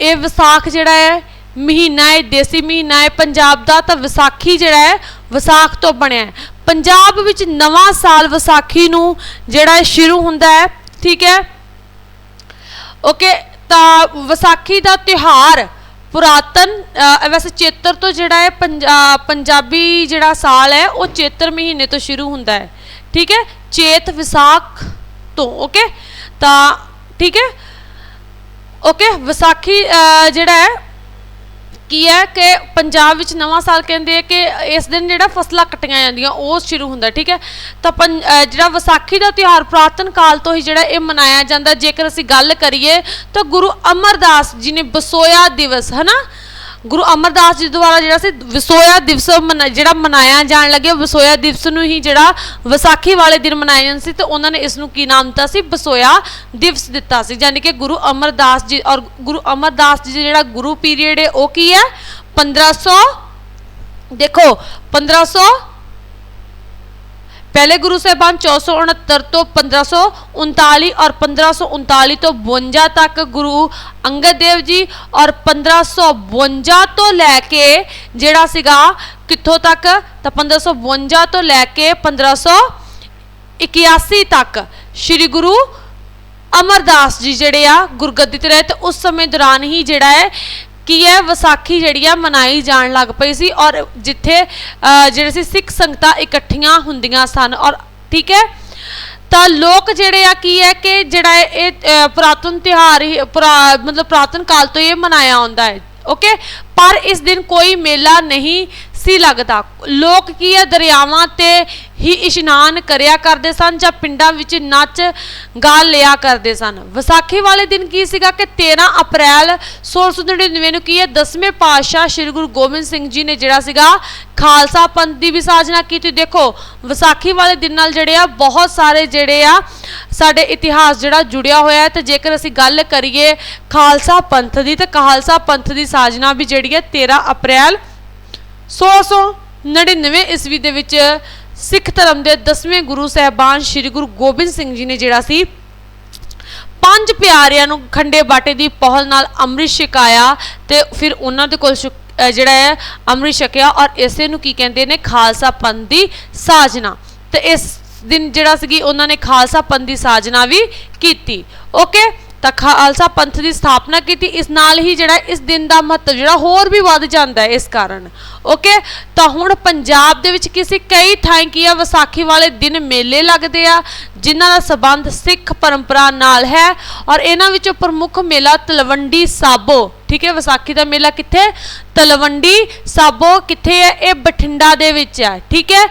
ਇਹ ਵਿਸਾਖ ਜਿਹੜਾ ਹੈ, ਮਹੀਨਾ ਹੈ, ਦੇਸੀ ਮਹੀਨਾ ਹੈ, ਪੰਜਾਬ ਦਾ ਤਾਂ ਵਿਸਾਖੀ ਜਿਹੜਾ ਹੈ, ਵਿਸਾਖ ਤੋਂ ਬਣਿਆ ਹੈ। ਪੰਜਾਬ ਵਿੱਚ ਨਵਾਂ ਸਾਲ ਵਿਸਾਖੀ ਨੂੰ ਜਿਹੜਾ ਸ਼ੁਰੂ ਹੁੰਦਾ ਹੈ, ਠੀਕ ਹੈ? ਓਕੇ ਤਾਂ ਵਿਸਾਖੀ ਦਾ ਤਿਉਹਾਰ ਪੁਰਾਤਨ ਵੈਸੇ ਚੇਤਰ ਤੋਂ ਜਿਹੜਾ ਹੈ ਪੰਜਾਬੀ ਜਿਹੜਾ ਸਾਲ ਹੈ, ਉਹ ਚੇਤਰ ਮਹੀਨੇ ਤੋਂ ਸ਼ੁਰੂ ਹੁੰਦਾ ਹੈ, ਠੀਕ ਹੈ? ਚੇਤ ਵਿਸਾਖ ਤੋਂ ਓਕੇ ਤਾਂ, ਠੀਕ ਹੈ? ਓਕੇ ਵਿਸਾਖੀ ਜਿਹੜਾ ਹੈ ਕੀ ਹੈ ਕਿ ਪੰਜਾਬ ਵਿੱਚ ਨਵਾਂ ਸਾਲ ਕਹਿੰਦੇ ਆ ਕਿ ਇਸ ਦਿਨ ਜਿਹੜਾ ਫਸਲਾਂ ਕੱਟੀਆਂ ਜਾਂਦੀਆਂ, ਉਹ ਸ਼ੁਰੂ ਹੁੰਦਾ, ਠੀਕ ਹੈ? ਤਾਂ ਪੰ- ਜਿਹੜਾ ਵਿਸਾਖੀ ਦਾ ਤਿਉਹਾਰ ਪੁਰਾਤਨ ਕਾਲ ਤੋਂ ਹੀ ਜਿਹੜਾ ਇਹ ਮਨਾਇਆ ਜਾਂਦਾ, ਜੇਕਰ ਅਸੀਂ ਗੱਲ ਕਰੀਏ ਤਾਂ ਗੁਰੂ ਅਮਰਦਾਸ ਜੀ ਨੇ ਬਸੋਇਆ ਦਿਵਸ, ਹਨਾ? ਗੁਰੂ ਅਮਰਦਾਸ ਜੀ ਦੁਆਰਾ ਜਿਹੜਾ ਸੀ ਵਿਸੋਇਆ ਦਿਵਸ ਮਨਾ- ਜਿਹੜਾ ਮਨਾਇਆ ਜਾਣ ਲੱਗਿਆ, ਵਿਸੋਇਆ ਦਿਵਸ ਨੂੰ ਹੀ ਜਿਹੜਾ ਵਿਸਾਖੀ ਵਾਲੇ ਦਿਨ ਮਨਾਇਆ ਜਾਂਦਾ ਸੀ ਤੇ ਉਹਨਾਂ ਨੇ ਇਸ ਨੂੰ ਕੀ ਨਾਮ ਦਿੱਤਾ ਸੀ? ਵਿਸੋਇਆ ਦਿਵਸ ਦਿੱਤਾ ਸੀ। ਯਾਨੀ ਕਿ ਗੁਰੂ ਅਮਰਦਾਸ ਜੀ ਔਰ ਗੁਰੂ ਅਮਰਦਾਸ ਜੀ ਦਾ ਜਿਹੜਾ ਗੁਰੂ ਪੀਰੀਅਡ ਹੈ, ਉਹ ਕੀ ਹੈ? 1500 ਦੇਖੋ 1500 ਪਹਿਲੇ ਗੁਰੂ ਸਾਹਿਬਾਨ 1469 ਤੋਂ 1539 ਔਰ 1539 ਤੋਂ 52 ਤੱਕ ਗੁਰੂ ਅੰਗਦ ਦੇਵ ਜੀ ਔਰ 1552 ਤੋਂ ਲੈ ਕੇ ਜਿਹੜਾ ਸੀਗਾ ਕਿੱਥੋਂ ਤੱਕ ਤਾਂ 1552 ਤੋਂ ਲੈ ਕੇ 1581 ਤੱਕ ਸ੍ਰੀ ਗੁਰੂ ਅਮਰਦਾਸ ਜੀ ਜਿਹੜੇ ਆ ਗੁਰਗੱਦੀ ਤੇ ਰਹੇ ਤੇ ਉਸ ਸਮੇਂ ਦੌਰਾਨ ਹੀ ਜਿਹੜਾ ਹੈ ਕੀ ਹੈ ਵਿਸਾਖੀ ਜਿਹੜੀ ਆ ਮਨਾਈ ਜਾਣ ਲੱਗ ਪਈ ਸੀ ਔਰ ਜਿੱਥੇ ਜਿਹੜੇ ਸੀ ਸਿੱਖ ਸੰਗਤਾਂ ਇਕੱਠੀਆਂ ਹੁੰਦੀਆਂ ਸਨ ਔਰ ਠੀਕ ਹੈ? ਤਾਂ ਲੋਕ ਜਿਹੜੇ ਆ ਕੀ ਹੈ ਕਿ ਜਿਹੜਾ ਇਹ ਇਹ, ਅਹ, ਪੁਰਾਤਨ ਤਿਉਹਾਰ ਹੀ ਪੁਰਾ- ਮਤਲਬ ਪੁਰਾਤਨ ਕਾਲ ਤੋਂ ਇਹ ਮਨਾਇਆ ਆਉਂਦਾ ਹੈ। ਓਕੇ ਪਰ ਇਸ ਦਿਨ ਕੋਈ ਮੇਲਾ ਨਹੀਂ ਸੀ ਲੱਗਦਾ। ਲੋਕ ਕੀ ਹੈ ਦਰਿਆਵਾਂ ਤੇ ਹੀ ਇਸ਼ਨਾਨ ਕਰਿਆ ਕਰਦੇ ਸਨ ਜਾਂ ਪਿੰਡਾਂ ਵਿੱਚ ਨੱਚ ਗਾ ਲਿਆ ਕਰਦੇ ਸਨ? ਵਿਸਾਖੀ ਵਾਲੇ ਦਿਨ ਕੀ ਸੀਗਾ ਕਿ 13 ਅਪ੍ਰੈਲ 1699 ਨੂੰ ਕੀ ਹੈ 10ਵੇਂ ਪਾਤਸ਼ਾਹ ਸ੍ਰੀ ਗੁਰੂ ਗੋਬਿੰਦ ਸਿੰਘ ਜੀ ਨੇ ਜਿਹੜਾ ਸੀਗਾ ਖਾਲਸਾ ਪੰਥ ਦੀ ਵੀ ਸਾਜਨਾ ਕੀਤੀ? ਦੇਖੋ, ਵਿਸਾਖੀ ਵਾਲੇ ਦਿਨ ਨਾਲ ਜਿਹੜੇ ਆ ਬਹੁਤ ਸਾਰੇ ਜਿਹੜੇ ਆ ਸਾਡੇ ਇਤਿਹਾਸ ਜਿਹੜਾ ਜੁੜਿਆ ਹੋਇਆ ਹੈ ਤੇ ਜੇਕਰ ਅਸੀਂ ਗੱਲ ਕਰੀਏ ਖਾਲਸਾ ਪੰਥ ਦੀ ਤਾਂ ਖਾਲਸਾ ਪੰਥ ਦੀ ਸਾਜਨਾ ਵੀ ਜਿਹੜੀ ਹੈ 13 ਅਪ੍ਰੈਲ 1699 ਈਸਵੀ ਦੇ ਵਿੱਚ ਸਿੱਖ ਧਰਮ ਦੇ 10ਵੇਂ ਗੁਰੂ ਸਾਹਿਬਾਨ ਸ੍ਰੀ ਗੁਰੂ ਗੋਬਿੰਦ ਸਿੰਘ ਜੀ ਨੇ ਜਿਹੜਾ ਸੀ, ਪੰਜ ਪਿਆਰਿਆਂ ਨੂੰ ਖੰਡੇ ਬਾਟੇ ਦੀ ਪਹਲ ਨਾਲ ਅੰਮ੍ਰਿਤ ਛਕਾਇਆ ਤੇ ਫਿਰ ਉਹਨਾਂ ਦੇ ਕੋਲ ਛਕ- ਜਿਹੜਾ ਹੈ, ਅੰਮ੍ਰਿਤ ਛਕਿਆ ਔਰ ਇਸੇ ਨੂੰ ਕੀ ਕਹਿੰਦੇ ਨੇ, ਖਾਲਸਾ ਪੰਥ ਦੀ ਸਾਜਨਾ। ਤੇ ਇਸ ਦਿਨ ਜਿਹੜਾ ਸੀਗੀ, ਉਹਨਾਂ ਨੇ ਖਾਲਸਾ ਪੰਥ ਦੀ ਸਾਜਨਾ ਵੀ ਕੀਤੀ। ਓਕੇ ਤਾਂ ਖਾਲਸਾ ਪੰਥ ਦੀ ਸਥਾਪਨਾ ਕੀਤੀ। ਇਸ ਨਾਲ ਹੀ ਜਿਹੜਾ, ਇਸ ਦਿਨ ਦਾ ਮਹੱਤਵ ਜਿਹੜਾ ਹੋਰ ਵੀ ਵੱਧ ਜਾਂਦਾ ਹੈ ਇਸ ਕਾਰਨ। ਓਕੇ? ਤਾਂ ਹੁਣ ਪੰਜਾਬ ਦੇ ਵਿੱਚ ਕਿਸੇ ਕਈ ਥਾਂ ਕੀ ਆ, ਵਿਸਾਖੀ ਵਾਲੇ ਦਿਨ ਮੇਲੇ ਲੱਗਦੇ ਆ, ਜਿਨ੍ਹਾਂ ਦਾ ਸਬੰਧ ਸਿੱਖ ਪਰੰਪਰਾ ਨਾਲ ਹੈ ਔਰ ਇਹਨਾਂ ਵਿੱਚੋਂ ਪ੍ਰਮੁੱਖ ਮੇਲਾ ਤਲਵੰਡੀ ਸਾਬੋ। ਠੀਕ ਹੈ, ਵਿਸਾਖੀ ਦਾ ਮੇਲਾ ਕਿੱਥੇ? ਤਲਵੰਡੀ ਸਾਬੋ ਕਿੱਥੇ ਹੈ? ਇਹ ਬਠਿੰਡਾ ਦੇ ਵਿੱਚ ਹੈ। ਠੀਕ ਹੈ?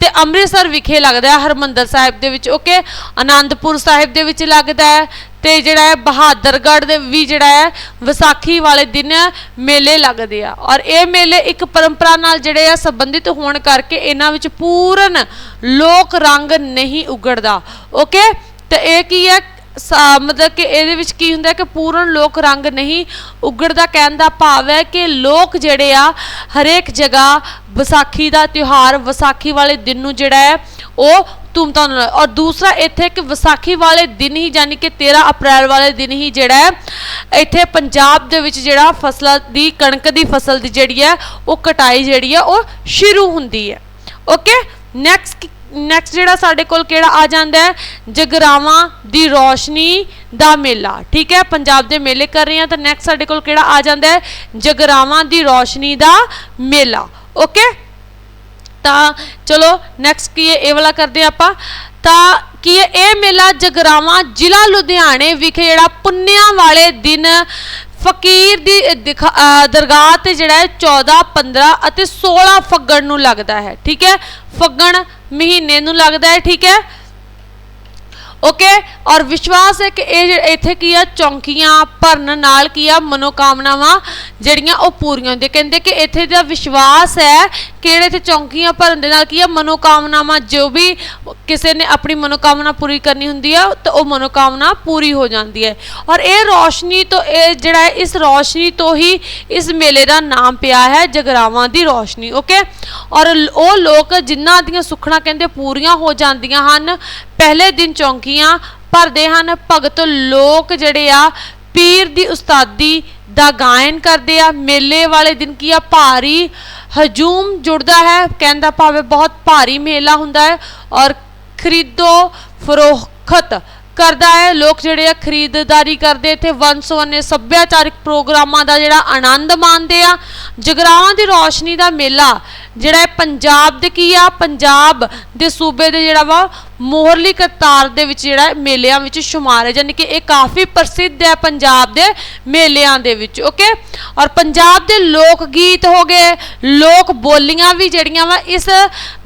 ਤੇ ਅੰਮ੍ਰਿਤਸਰ ਵਿਖੇ ਲੱਗਦਾ ਹੈ, ਹਰਮੰਦਰ ਸਾਹਿਬ ਦੇ ਵਿੱਚ। ਓਕੇ? ਆਨੰਦਪੁਰ ਸਾਹਿਬ ਦੇ ਵਿੱਚ ਲੱਗਦਾ ਹੈ। ਤੇ ਜਿਹੜਾ ਹੈ ਬਹਾਦਰਗੜ੍ਹ ਦੇ ਵੀ ਜਿਹੜਾ ਹੈ ਵਿਸਾਖੀ ਵਾਲੇ ਦਿਨ ਮੇਲੇ ਲੱਗਦੇ ਆ। ਔਰ ਇਹ ਮੇਲੇ ਇੱਕ ਪਰੰਪਰਾ ਨਾਲ ਜਿਹੜੇ ਆ ਸੰਬੰਧਿਤ ਹੋਣ ਕਰਕੇ ਇਹਨਾਂ ਵਿੱਚ ਪੂਰਨ ਲੋਕ ਰੰਗ ਨਹੀਂ ਉਗੜਦਾ। ਓਕੇ? ਤੇ ਇਹ ਕੀ ਹੈ? ਮਤਲਬ ਕਿ ਇਹਦੇ ਵਿੱਚ ਕੀ ਹੁੰਦਾ ਕਿ ਪੂਰਨ ਲੋਕ ਰੰਗ ਨਹੀਂ ਉਗੜਦਾ। ਕਹਿਣ ਦਾ ਭਾਵ ਹੈ ਕਿ ਲੋਕ ਜਿਹੜੇ ਆ, ਹਰੇਕ ਜਗ੍ਹਾ ਵਿਸਾਖੀ ਦਾ ਤਿਉਹਾਰ, ਵਿਸਾਖੀ ਵਾਲੇ ਦਿਨ ਨੂੰ ਜਿਹੜਾ ਹੈ, ਉਹ ਧੂਮਧਾਮ ਨਾਲ। ਔਰ ਦੂਸਰਾ, ਇੱਥੇ ਕਿ ਵਿਸਾਖੀ ਵਾਲੇ ਦਿਨ ਹੀ, ਯਾਨੀ ਕਿ 13 ਅਪ੍ਰੈਲ ਵਾਲੇ ਦਿਨ ਹੀ ਜਿਹੜਾ ਹੈ, ਇੱਥੇ ਪੰਜਾਬ ਦੇ ਵਿੱਚ ਜਿਹੜਾ ਫਸਲਾਂ ਦੀ, ਕਣਕ ਦੀ ਫਸਲ ਦੀ ਜਿਹੜੀ ਹੈ, ਉਹ ਕਟਾਈ ਜਿਹੜੀ ਹੈ, ਉਹ ਸ਼ੁਰੂ ਹੁੰਦੀ ਹੈ। ਓਕੇ? ਨੈਕਸਟ ਨੈਕਸਟ ਜਿਹੜਾ ਸਾਡੇ ਕੋਲ ਕਿਹੜਾ ਆ ਜਾਂਦਾ ਹੈ? ਜਗਰਾਵਾਂ ਦੀ ਰੋਸ਼ਨੀ ਦਾ ਮੇਲਾ। ਠੀਕ ਹੈ? ਪੰਜਾਬ ਦੇ ਮੇਲੇ ਕਰ ਰਹੇ ਹਾਂ ਤਾਂ ਨੈਕਸਟ ਸਾਡੇ ਕੋਲ ਕਿਹੜਾ ਆ ਜਾਂਦਾ ਹੈ? ਜਗਰਾਵਾਂ ਦੀ ਰੋਸ਼ਨੀ ਦਾ ਮੇਲਾ। ਓਕੇ? ਤਾਂ ਚਲੋ ਨੈਕਸਟ ਕੀ ਹੈ, ਇਹ ਵਾਲਾ ਕਰਦੇ ਹਾਂ ਆਪਾਂ। ਤਾਂ ਕੀ ਹੈ, ਇਹ ਮੇਲਾ ਜਗਰਾਵਾਂ ਜ਼ਿਲ੍ਹਾ ਲੁਧਿਆਣੇ ਵਿਖੇ ਜਿਹੜਾ ਪੁੰਨਿਆਂ ਵਾਲੇ ਦਿਨ ਫਕੀਰ ਦੀ ਦਿਖਾ- ਦਰਗਾਹ ਤੇ ਜਿਹੜਾ ਹੈ 14 15 ਅਤੇ 16 ਫੱਗਣ ਨੂੰ ਲੱਗਦਾ ਹੈ, ਠੀਕ ਹੈ? ਫੱਗਣ ਮਹੀਨੇ ਨੂੰ ਲੱਗਦਾ ਹੈ, ਠੀਕ ਹੈ? ਓਕੇ ਔਰ ਵਿਸ਼ਵਾਸ ਹੈ ਕਿ ਇਹ ਜਿਹੜੇ, ਇੱਥੇ ਕੀ ਆ ਚੌਂਕੀਆਂ ਭਰਨ ਨਾਲ ਕੀ ਆ, ਮਨੋਕਾਮਨਾਵਾਂ ਜਿਹੜੀਆਂ ਉਹ ਪੂਰੀਆਂ ਹੁੰਦੀਆਂ। ਕਹਿੰਦੇ ਕਿ ਇੱਥੇ ਦਾ ਵਿਸ਼ਵਾਸ ਹੈ ਕਿਹੜੇ 'ਤੇ ਚੌਂਕੀਆਂ ਭਰਨ ਦੇ ਨਾਲ ਕੀ ਆ, ਮਨੋਕਾਮਨਾਵਾਂ ਜੋ ਵੀ ਕਿਸੇ ਨੇ ਆਪਣੀ ਮਨੋਕਾਮਨਾ ਪੂਰੀ ਕਰਨੀ ਹੁੰਦੀ ਆ, ਤਾਂ ਉਹ ਮਨੋਕਾਮਨਾ ਪੂਰੀ ਹੋ ਜਾਂਦੀ ਹੈ। ਔਰ ਇਹ ਰੋਸ਼ਨੀ ਤੋਂ, ਇਹ ਜਿਹੜਾ ਹੈ, ਇਸ ਰੋਸ਼ਨੀ ਤੋਂ ਹੀ ਇਸ ਮੇਲੇ ਦਾ ਨਾਮ ਪਿਆ ਹੈ, ਜਗਰਾਵਾਂ ਦੀ ਰੋਸ਼ਨੀ ਓਕੇ ਔਰ ਉਹ ਲੋਕ ਜਿਨ੍ਹਾਂ ਦੀਆਂ ਸੁੱਖਣਾ ਕਹਿੰਦੇ ਪੂਰੀਆਂ ਹੋ ਜਾਂਦੀਆਂ ਹਨ, ਪਹਿਲੇ ਦਿਨ ਚੌਂਕੀਆਂ ਭਰਦੇ ਹਨ, ਭਗਤ ਲੋਕ ਜਿਹੜੇ ਆ, ਪੀਰ ਦੀ ਉਸਤਾਦੀ ਦਾ ਗਾਇਨ ਕਰਦੇ ਆ, ਮੇਲੇ ਵਾਲੇ ਦਿਨ ਕੀ ਆ, ਭਾਰੀ ਹਜੂਮ ਜੁੜਦਾ ਹੈ। ਕਹਿੰਦਾ ਭਾਵੇਂ ਬਹੁਤ ਭਾਰੀ ਮੇਲਾ ਹੁੰਦਾ ਹੈ ਔਰ ਖਰੀਦੋ ਫਰੋਖਤ ਕਰਦਾ ਹੈ। ਲੋਕ ਜਿਹੜੇ ਆ, ਖਰੀਦਦਾਰੀ ਕਰਦੇ ਇੱਥੇ। ਵੰਸਵਨੇ ਸੱਭਿਆਚਾਰਿਕ ਪ੍ਰੋਗਰਾਮਾਂ ਦਾ ਜਿਹੜਾ ਆਨੰਦ ਮਾਣਦੇ ਆ। ਜਗਰਾਵਾਂ ਦੀ ਰੌਸ਼ਨੀ ਦਾ ਮੇਲਾ ਜਿਹੜਾ ਹੈ ਪੰਜਾਬ ਦੇ ਕੀ ਆ? ਪੰਜਾਬ ਦੇ ਸੂਬੇ ਦੇ ਜਿਹੜਾ ਵਾ, ਮੋਹਰਲੀ ਕਤਾਰ ਦੇ ਵਿੱਚ ਜਿਹੜਾ ਮੇਲਿਆਂ ਵਿੱਚ ਸ਼ੁਮਾਰ ਹੈ ਯਾਨੀ ਕਿ ਇਹ ਕਾਫੀ ਪ੍ਰਸਿੱਧ ਹੈ ਪੰਜਾਬ ਦੇ ਮੇਲਿਆਂ ਦੇ ਵਿੱਚ ਓਕੇ ਔਰ ਪੰਜਾਬ ਦੇ ਲੋਕ ਗੀਤ ਹੋ ਗਏ, ਲੋਕ ਬੋਲੀਆਂ ਵੀ ਜਿਹੜੀਆਂ ਵਾ, ਇਸ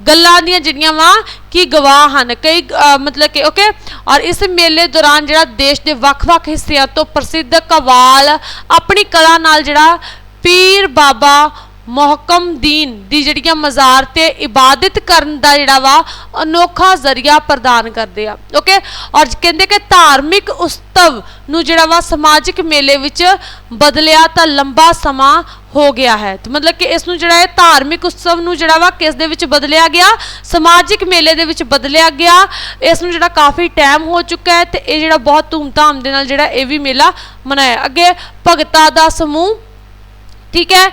ਗੱਲਾਂ ਦੀਆਂ ਜਿਹੜੀਆਂ ਵਾ, ਕੀ ਗਵਾਹ ਹਨ, ਕਈ ਮਤਲਬ ਕਿ ਓਕੇ ਔਰ ਇਸ ਮੇਲੇ ਦੌਰਾਨ ਜਿਹੜਾ ਦੇਸ਼ ਦੇ ਵੱਖ-ਵੱਖ ਹਿੱਸਿਆਂ ਤੋਂ ਪ੍ਰਸਿੱਧ ਕਵਾਲ, ਆਪਣੀ ਕਲਾ ਨਾਲ ਜਿਹੜਾ ਪੀਰ ਬਾਬਾ ਮੁਹਕਮ ਦੀਨ ਦੀ ਜਿਹੜੀਆਂ ਮਜ਼ਾਰ ਤੇ ਇਬਾਦਤ ਕਰਨ ਦਾ ਜਿਹੜਾ ਵਾ, ਅਨੋਖਾ ਜ਼ਰੀਆ ਪ੍ਰਦਾਨ ਕਰਦੇ ਆ। ਓਕੇ ਔਰ ਕਹਿੰਦੇ ਕਿ ਧਾਰਮਿਕ ਉਤਸਵ ਨੂੰ ਜਿਹੜਾ ਵਾ, ਸਮਾਜਿਕ ਮੇਲੇ ਵਿੱਚ ਬਦਲਿਆ ਤਾਂ ਲੰਬਾ ਸਮਾਂ ਹੋ ਗਿਆ ਹੈ। ਮਤਲਬ ਕਿ ਇਸ ਨੂੰ ਜਿਹੜਾ ਹੈ ਧਾਰਮਿਕ ਉਤਸਵ ਨੂੰ ਜਿਹੜਾ ਵਾ, ਕਿਸ ਦੇ ਵਿੱਚ ਬਦਲਿਆ ਗਿਆ? ਸਮਾਜਿਕ ਮੇਲੇ ਦੇ ਵਿੱਚ ਬਦਲਿਆ ਗਿਆ। ਇਸ ਨੂੰ ਜਿਹੜਾ ਕਾਫੀ ਟਾਈਮ ਹੋ ਚੁੱਕਾ ਹੈ ਤੇ ਇਹ ਜਿਹੜਾ ਬਹੁਤ ਧੂਮਧਾਮ ਦੇ ਨਾਲ ਜਿਹੜਾ ਇਹ ਵੀ ਮੇਲਾ ਮਨਾਇਆ। ਅੱਗੇ ਭਗਤਾਂ ਦਾ ਸਮੂਹ, ਠੀਕ ਹੈ?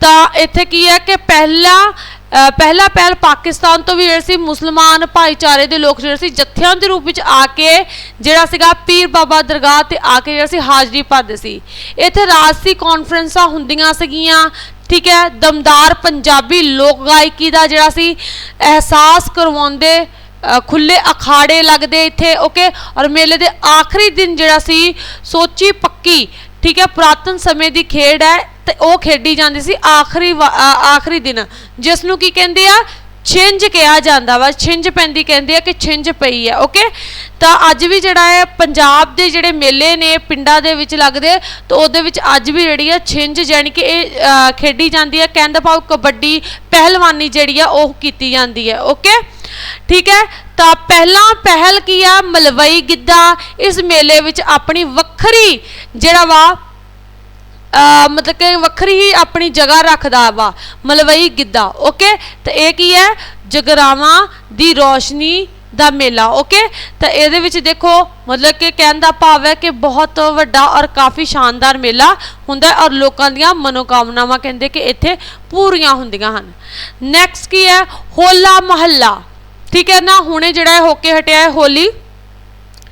ਤਾਂ ਇੱਥੇ ਕੀ ਹੈ ਕਿ ਪਹਿਲਾ ਅ, ਪਹਿਲਾ ਪਹਿਲ ਪਾਕਿਸਤਾਨ ਤੋਂ ਵੀ ਜਿਹੜੇ ਸੀ ਮੁਸਲਮਾਨ ਭਾਈਚਾਰੇ ਦੇ ਲੋਕ ਜਿਹੜੇ ਸੀ ਜੱਥਿਆਂ ਦੇ ਰੂਪ ਵਿੱਚ ਆ ਕੇ ਜਿਹੜਾ ਸੀਗਾ ਪੀਰ ਬਾਬਾ ਦਰਗਾਹ ਤੇ ਆ ਕੇ ਜਿਹੜਾ ਸੀ ਹਾਜ਼ਰੀ ਭਰਦੇ ਸੀ। ਇੱਥੇ ਰਾਜਸੀ ਕਾਨਫਰੰਸਾਂ ਹੁੰਦੀਆਂ ਸੀਗੀਆਂ ਠੀਕ ਹੈ ਦਮਦਾਰ ਪੰਜਾਬੀ ਲੋਕ ਗਾਇਕੀ ਦਾ ਜਿਹੜਾ ਸੀ ਅਹਿਸਾਸ ਕਰਵਾਉਂਦੇ ਅ, ਖੁੱਲੇ ਅਖਾੜੇ ਲੱਗਦੇ ਇੱਥੇ ਓਕੇ? ਔਰ ਮੇਲੇ ਦੇ ਆਖਰੀ ਦਿਨ ਜਿਹੜਾ ਸੀ ਸੋਚੀ ਪੱਕੀ ਠੀਕ ਹੈ, ਪੁਰਾਤਨ ਸਮੇਂ ਦੀ ਖੇਡ ਹੈ ਤੇ ਉਹ ਖੇਡੀ ਜਾਂਦੀ ਸੀ ਆਖਰੀ ਵਾ- ਆਖਰੀ ਦਿਨ। ਜਿਸ ਨੂੰ ਕੀ ਕਹਿੰਦੇ ਆ? ਛਿੰਝ ਕਿਹਾ ਜਾਂਦਾ ਵਾ। ਛਿੰਝ ਪੈਂਦੀ ਕਹਿੰਦੇ ਆ ਕਿ ਛਿੰਝ ਪਈ ਹੈ ਓਕੇ ਤਾਂ ਅੱਜ ਵੀ ਜਿਹੜਾ ਹੈ ਪੰਜਾਬ ਦੇ ਜਿਹੜੇ ਮੇਲੇ ਨੇ, ਪਿੰਡਾਂ ਦੇ ਵਿੱਚ ਲੱਗਦੇ, ਤਾਂ ਉਹਦੇ ਵਿੱਚ ਅੱਜ ਵੀ ਜਿਹੜੀ ਆ ਛਿੰਝ ਜਾਣੀ ਕਿ ਇਹ ਖੇਡੀ ਜਾਂਦੀ ਆ ਕਹਿੰਦਾ ਭਾਵ ਕਬੱਡੀ ਪਹਿਲਵਾਨੀ ਜਿਹੜੀ ਆ, ਉਹ ਕੀਤੀ ਜਾਂਦੀ ਹੈ ਓਕੇ ਠੀਕ ਹੈ? ਤਾਂ ਪਹਿਲਾਂ ਪਹਿਲ ਕੀ ਆ? ਮਲਵਈ ਗਿੱਧਾ। ਇਸ ਮੇਲੇ ਵਿੱਚ ਆਪਣੀ ਵੱਖਰੀ ਜਿਹੜਾ ਵਾ ਮਤਲਬ ਕਿ ਵੱਖਰੀ ਹੀ ਆਪਣੀ ਜਗ੍ਹਾ ਰੱਖਦਾ ਵਾ, ਮਲਵਈ ਗਿੱਧਾ। ਓਕੇ ਤੇ ਇਹ ਕੀ ਹੈ? ਜਗਰਾਵਾਂ ਦੀ ਰੋਸ਼ਨੀ ਦਾ ਮੇਲਾ। ਓਕੇ ਤਾਂ ਇਹਦੇ ਵਿੱਚ ਦੇਖੋ, ਮਤਲਬ ਕਿ ਕਹਿਣ ਦਾ ਭਾਵ ਹੈ ਕਿ ਬਹੁਤ ਵੱਡਾ ਔਰ ਕਾਫੀ ਸ਼ਾਨਦਾਰ ਮੇਲਾ ਹੁੰਦਾ ਔਰ ਲੋਕਾਂ ਦੀਆਂ ਮਨੋਕਾਮਨਾਵਾਂ ਕਹਿੰਦੇ ਕਿ ਇੱਥੇ ਪੂਰੀਆਂ ਹੁੰਦੀਆਂ ਹਨ। ਨੈਕਸਟ ਕੀ ਹੈ? ਹੋਲਾ ਮਹੱਲਾ। ਠੀਕ ਹੈ ਨਾ, ਹੁਣੇ ਜਿਹੜਾ ਇਹ ਹੋ ਕੇ ਹਟਿਆ ਹੈ ਹੋਲੀ,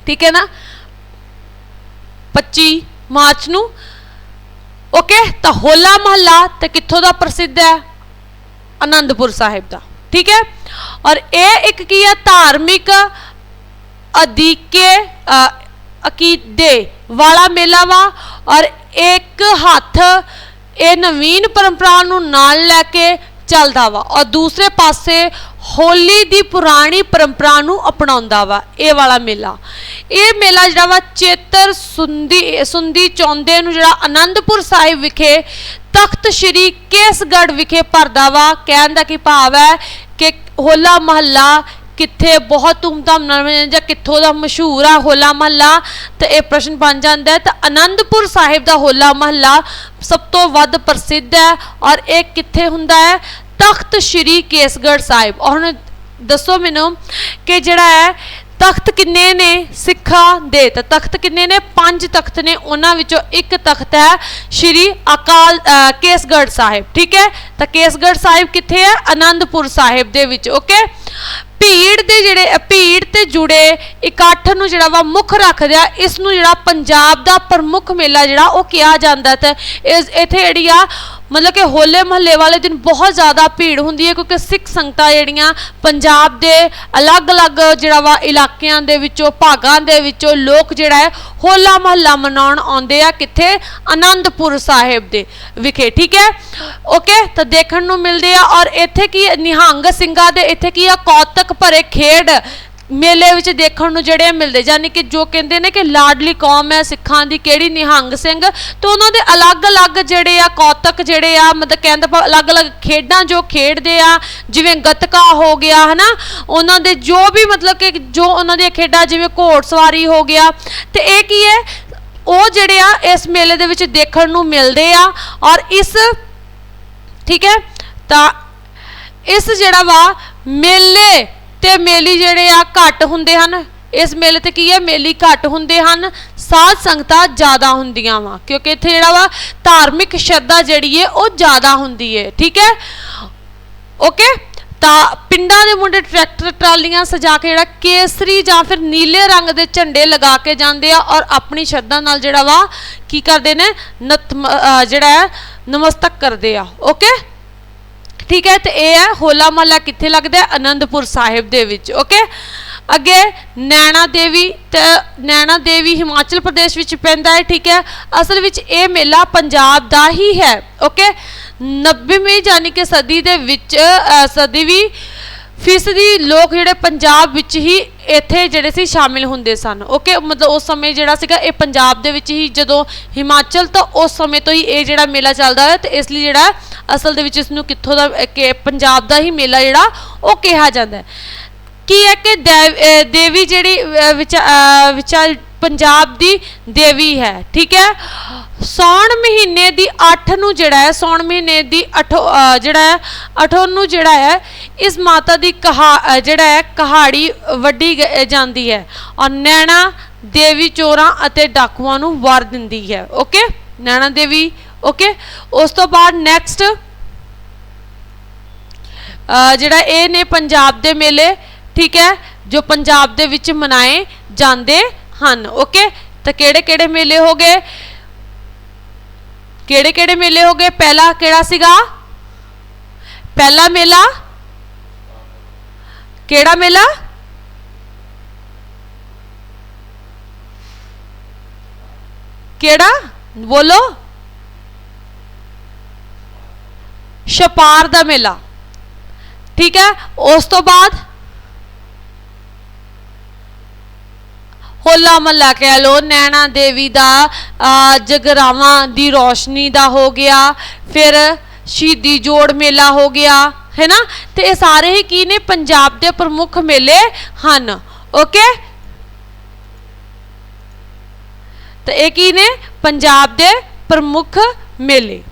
ਠੀਕ ਹੈ ਨਾ? 25 ਮਾਰਚ ਨੂੰ ਓਕੇ ਤਾਂ ਹੋਲਾ ਮਹੱਲਾ ਤੇ ਕਿੱਥੋਂ ਦਾ ਪ੍ਰਸਿੱਧ ਹੈ? ਆਨੰਦਪੁਰ ਸਾਹਿਬ ਦਾ, ਠੀਕ ਹੈ? ਔਰ ਇਹ ਇੱਕ ਕੀ ਹੈ? ਧਾਰਮਿਕ ਅਧੀਕੇ ਅਕੀਦੇ ਵਾਲਾ ਮੇਲਾ ਵਾ, ਔਰ ਇੱਕ ਹੱਥ ਇਹ ਨਵੀਨ ਪਰੰਪਰਾ ਨੂੰ ਨਾਲ ਲੈ ਕੇ ਚੱਲਦਾ ਵਾ ਔਰ ਦੂਸਰੇ ਪਾਸੇ ਹੋਲੀ ਦੀ ਪੁਰਾਣੀ ਪਰੰਪਰਾ ਨੂੰ ਅਪਣਾਉਂਦਾ ਵਾ, ਇਹ ਵਾਲਾ ਮੇਲਾ। ਇਹ ਮੇਲਾ ਜਿਹੜਾ ਵਾ ਚੇਤਰ ਸੁੰਦੀ ਸੁੰਦੀ ਚੌਂਦੇ ਨੂੰ ਜਿਹੜਾ ਆਨੰਦਪੁਰ ਸਾਹਿਬ ਵਿਖੇ ਤਖਤ ਸ੍ਰੀ ਕੇਸਗੜ੍ਹ ਵਿਖੇ ਭਰਦਾ ਵਾ, ਕਹਿਣ ਦਾ ਕੀ ਭਾਵ ਹੈ ਕਿ ਹੋਲਾ ਮਹੱਲਾ ਕਿੱਥੇ ਬਹੁਤ ਧੂਮਧਾਮ ਨਾਲ ਮਨਾਇਆ ਜਾਂ ਕਿੱਥੋਂ ਦਾ ਮਸ਼ਹੂਰ ਆ ਹੋਲਾ ਮਹੱਲਾ? ਤੇ ਇਹ ਪ੍ਰਸ਼ਨ ਬਣ ਜਾਂਦਾ ਤਾਂ ਆਨੰਦਪੁਰ ਸਾਹਿਬ ਦਾ ਹੋਲਾ ਮਹੱਲਾ ਸਭ ਤੋਂ ਵੱਧ ਪ੍ਰਸਿੱਧ ਹੈ ਔਰ ਇਹ ਕਿੱਥੇ ਹੁੰਦਾ ਹੈ? ਤਖਤ ਸ੍ਰੀ ਕੇਸਗੜ੍ਹ ਸਾਹਿਬ। ਔਰ ਹੁਣ ਦੱਸੋ ਮੈਨੂੰ ਕਿ ਜਿਹੜਾ ਹੈ, ਤਖਤ ਕਿੰਨੇ ਨੇ ਸਿੱਖਾਂ ਦੇ? ਤਾਂ ਤਖਤ ਕਿੰਨੇ ਨੇ? ਪੰਜ ਤਖਤ ਨੇ, ਉਹਨਾਂ ਵਿੱਚੋਂ ਇੱਕ ਤਖਤ ਹੈ ਸ਼੍ਰੀ ਅਕਾਲ ਕੇਸਗੜ੍ਹ ਸਾਹਿਬ। ਠੀਕ ਹੈ? ਤਾਂ ਕੇਸਗੜ੍ਹ ਸਾਹਿਬ ਕਿੱਥੇ ਹੈ? ਆਨੰਦਪੁਰ ਸਾਹਿਬ ਦੇ ਵਿੱਚ। ਓਕੇ? ਭੀੜ ਦੇ ਜਿਹੜੇ, ਭੀੜ ਤੇ ਜੁੜੇ ਇਕੱਠ ਨੂੰ ਜਿਹੜਾ ਵਾ ਮੁੱਖ ਰੱਖਦਿਆ ਇਸ ਨੂੰ ਜਿਹੜਾ ਪੰਜਾਬ ਦਾ ਪ੍ਰਮੁੱਖ ਮੇਲਾ ਜਿਹੜਾ ਉਹ ਕਿਹਾ ਜਾਂਦਾ ਤੇ ਇਸ ਇੱਥੇ ਜਿਹੜੀ ਆ ਮਤਲਬ ਕਿ ਹੋਲੇ ਮਹੱਲੇ ਵਾਲੇ ਦਿਨ ਬਹੁਤ ਜ਼ਿਆਦਾ ਭੀੜ ਹੁੰਦੀ ਹੈ, ਕਿਉਂਕਿ ਸਿੱਖ ਸੰਗਤਾਂ ਜਿਹੜੀਆਂ ਪੰਜਾਬ ਦੇ ਅਲੱਗ-ਅਲੱਗ ਜਿਹੜਾ ਵਾ ਇਲਾਕਿਆਂ ਦੇ ਵਿੱਚੋਂ, ਭਾਗਾਂ ਦੇ ਵਿੱਚੋਂ ਲੋਕ ਜਿਹੜਾ ਹੈ, ਹੋਲਾ ਮਹੱਲਾ ਮਨਾਉਣ ਆਉਂਦੇ ਆ ਕਿੱਥੇ? ਆਨੰਦਪੁਰ ਸਾਹਿਬ ਦੇ ਵਿਖੇ, ਠੀਕ ਹੈ? ਓਕੇ ਤਾਂ ਦੇਖਣ ਨੂੰ ਮਿਲਦੇ ਆ ਔਰ ਇੱਥੇ ਕੀ ਨਿਹੰਗ ਸਿੰਘਾਂ ਦੇ ਇੱਥੇ ਕੀ ਆ, ਕੌਤਕ ਭਰੇ ਖੇਡ ਮੇਲੇ ਵਿੱਚ ਦੇਖਣ ਨੂੰ ਜਿਹੜੇ ਮਿਲਦੇ, ਯਾਨੀ ਕਿ ਜੋ ਕਹਿੰਦੇ ਨੇ ਕਿ ਲਾਡਲੀ ਕੌਮ ਹੈ ਸਿੱਖਾਂ ਦੀ, ਕਿਹੜੀ ਨਿਹੰਗ ਸਿੰਘ, ਤੇ ਉਹਨਾਂ ਦੇ ਅਲੱਗ-ਅਲੱਗ ਜਿਹੜੇ ਆ ਕੌਤਕ ਜਿਹੜੇ ਆ, ਮਤਲਬ ਕਹਿੰਦਾ ਅਲੱਗ-ਅਲੱਗ ਖੇਡਾਂ ਜੋ ਖੇਡਦੇ ਆ, ਜਿਵੇਂ ਗੱਤਕਾ ਹੋ ਗਿਆ, ਹਨਾ, ਉਹਨਾਂ ਦੇ ਜੋ ਵੀ ਮਤਲਬ ਕਿ ਜੋ ਉਹਨਾਂ ਦੀਆਂ ਖੇਡਾਂ, ਜਿਵੇਂ ਘੋੜ ਸਵਾਰੀ ਹੋ ਗਿਆ, ਤੇ ਇਹ ਕੀ ਹੈ? ਉਹ ਜਿਹੜੇ ਆ, ਇਸ ਮੇਲੇ ਦੇ ਵਿੱਚ ਦੇਖਣ ਨੂੰ ਮਿਲਦੇ ਆ, ਔਰ ਇਸ, ਠੀਕ ਹੈ, ਤਾਂ ਇਸ ਜਿਹੜਾ ਵਾ, ਮੇਲੇ ਤੇ ਮੇਲੀ ਜਿਹੜੇ ਆ ਘੱਟ ਹੁੰਦੇ ਹਨ। ਇਸ ਮੇਲੇ ਤੇ ਕੀ ਹੈ ਮੇਲੀ ਘੱਟ ਹੁੰਦੇ ਹਨ। ਸਾਧ ਸੰਗਤਾਂ ਜ਼ਿਆਦਾ ਹੁੰਦੀਆਂ ਵਾ। ਕਿਉਂਕਿ ਇੱਥੇ ਜਿਹੜਾ ਵਾ ਧਾਰਮਿਕ ਸ਼ਰਧਾ ਜਿਹੜੀ ਹੈ ਉਹ ਜ਼ਿਆਦਾ ਹੁੰਦੀ ਹੈ ਠੀਕ ਹੈ? ਓਕੇ? ਤਾਂ ਪਿੰਡਾਂ ਦੇ ਮੁੰਡੇ ਟਰੈਕਟਰ, ਟਰਾਲੀਆਂ ਸਜਾ ਕੇ ਜਿਹੜਾ ਕੇਸਰੀ ਜਾਂ ਫਿਰ ਨੀਲੇ ਰੰਗ ਦੇ ਝੰਡੇ ਲਗਾ ਕੇ ਜਾਂਦੇ ਆ ਔਰ ਆਪਣੀ ਸ਼ਰਧਾ ਨਾਲ ਜਿਹੜਾ ਵਾ ਕੀ ਕਰਦੇ ਨੇ? ਨਤ ਜਿਹੜਾ ਹੈ, ਨਮਸਤਕ ਕਰਦੇ ਆ। ਓਕੇ? ਠੀਕ ਹੈ, ਤੇ ਇਹ ਹੈ ਹੋਲਾ ਮਹੱਲਾ ਕਿੱਥੇ ਲੱਗਦਾ ਹੈ? ਆਨੰਦਪੁਰ ਸਾਹਿਬ ਦੇ ਵਿੱਚ ਓਕੇ ਅੱਗੇ ਨੈਣਾ ਦੇਵੀ ਤੇ ਨੈਣਾ ਦੇਵੀ ਹਿਮਾਚਲ ਪ੍ਰਦੇਸ਼ ਵਿੱਚ ਪੈਂਦਾ ਹੈ, ਠੀਕ ਹੈ? ਅਸਲ ਵਿੱਚ ਇਹ ਮੇਲਾ ਪੰਜਾਬ ਦਾ ਹੀ ਹੈ ਓਕੇ 90ਵੀਂ ਯਾਨੀ ਕਿ ਸਦੀ ਦੇ ਵਿੱਚ ਸਦੀਵੀਂ ਫੀਸਦੀ ਲੋਕ ਜਿਹੜੇ ਪੰਜਾਬ ਵਿੱਚ ਹੀ ਇੱਥੇ ਜਿਹੜੇ ਸੀ ਸ਼ਾਮਿਲ ਹੁੰਦੇ ਸਨ। ਓਕੇ ਮਤਲਬ ਉਸ ਸਮੇਂ ਜਿਹੜਾ ਸੀਗਾ ਇਹ ਪੰਜਾਬ ਦੇ ਵਿੱਚ ਹੀ ਜਦੋਂ ਹਿਮਾਚਲ ਤਾਂ ਉਸ ਸਮੇਂ ਤੋਂ ਹੀ ਇਹ ਜਿਹੜਾ ਮੇਲਾ ਚੱਲਦਾ ਹੈ ਤੇ ਇਸ ਲਈ ਜਿਹੜਾ ਅਸਲ ਦੇ ਵਿੱਚ ਇਸ ਨੂੰ ਕਿੱਥੋਂ ਦਾ ਅਹ, ਕਿ ਪੰਜਾਬ ਦਾ ਹੀ ਮੇਲਾ ਜਿਹੜਾ ਉਹ ਕਿਹਾ ਜਾਂਦਾ ਹੈ। ਕੀ ਹੈ ਕਿ ਦੇਵ- ਦੇਵੀ ਜਿਹੜੀ ਵਿਚਾਰ ਪੰਜਾਬ ਦੀ ਦੇਵੀ ਹੈ, ਠੀਕ ਹੈ? ਸੌਣ ਮਹੀਨੇ ਦੀ 8 ਨੂੰ ਜਿਹੜਾ ਹੈ ਸੌਣ ਮਹੀਨੇ ਦੀ 8 ਜਿਹੜਾ ਹੈ 8 ਨੂੰ ਜਿਹੜਾ ਹੈ, ਇਸ ਮਾਤਾ ਦੀ ਕਹਾ ਜਿਹੜਾ ਹੈ, ਕਹਾੜੀ ਵੱਡੀ ਗ- ਜਾਂਦੀ ਹੈ ਔਰ ਨੈਣਾ ਦੇਵੀ ਚੋਰਾਂ ਅਤੇ ਡਾਕੂਆਂ ਨੂੰ ਵਾਰ ਦਿੰਦੀ ਹੈ, ਓਕੇ? ਨੈਣਾ ਦੇਵੀ, ਓਕੇ? ਉਸ ਤੋਂ ਬਾਅਦ ਨੈਕਸਟ ਜਿਹੜਾ ਇਹ ਨੇ ਪੰਜਾਬ ਦੇ ਮੇਲੇ, ਠੀਕ ਹੈ? ਜੋ ਪੰਜਾਬ ਦੇ ਵਿੱਚ ਮਨਾਏ ਜਾਂਦੇ ਹਨ ਓਕੇ ਤਾਂ ਕਿਹੜੇ ਕਿਹੜੇ ਮੇਲੇ ਹੋ ਗਏ? ਕਿਹੜੇ ਕਿਹੜੇ ਮੇਲੇ ਹੋ ਗਏ? ਪਹਿਲਾ ਕਿਹੜਾ ਸੀਗਾ? ਪਹਿਲਾ ਮੇਲਾ? ਕਿਹੜਾ ਮੇਲਾ? ਕਿਹੜਾ? ਬੋਲੋ। ਛਪਾਰ ਦਾ ਮੇਲਾ। ਠੀਕ ਹੈ? ਉਸ ਤੋਂ ਬਾਅਦ ਹੋਲਾ ਮਹੱਲਾ ਕਹਿ ਲੋ ਨੈਣਾ ਦੇਵੀ ਦਾ ਜਗਰਾਵਾਂ ਦੀ ਰੋਸ਼ਨੀ ਦਾ ਹੋ ਗਿਆ, ਫਿਰ ਸ਼ਹੀਦੀ ਜੋੜ ਮੇਲਾ ਹੋ ਗਿਆ ਹੈ ਨਾ ਤੇ ਇਹ ਸਾਰੇ ਹੀ ਕੀ ਨੇ? ਪੰਜਾਬ ਦੇ ਪ੍ਰਮੁੱਖ ਮੇਲੇ ਹਨ, ਓਕੇ? ਤੇ ਇਹ ਕੀ ਨੇ? ਪੰਜਾਬ ਦੇ ਪ੍ਰਮੁੱਖ ਮੇਲੇ।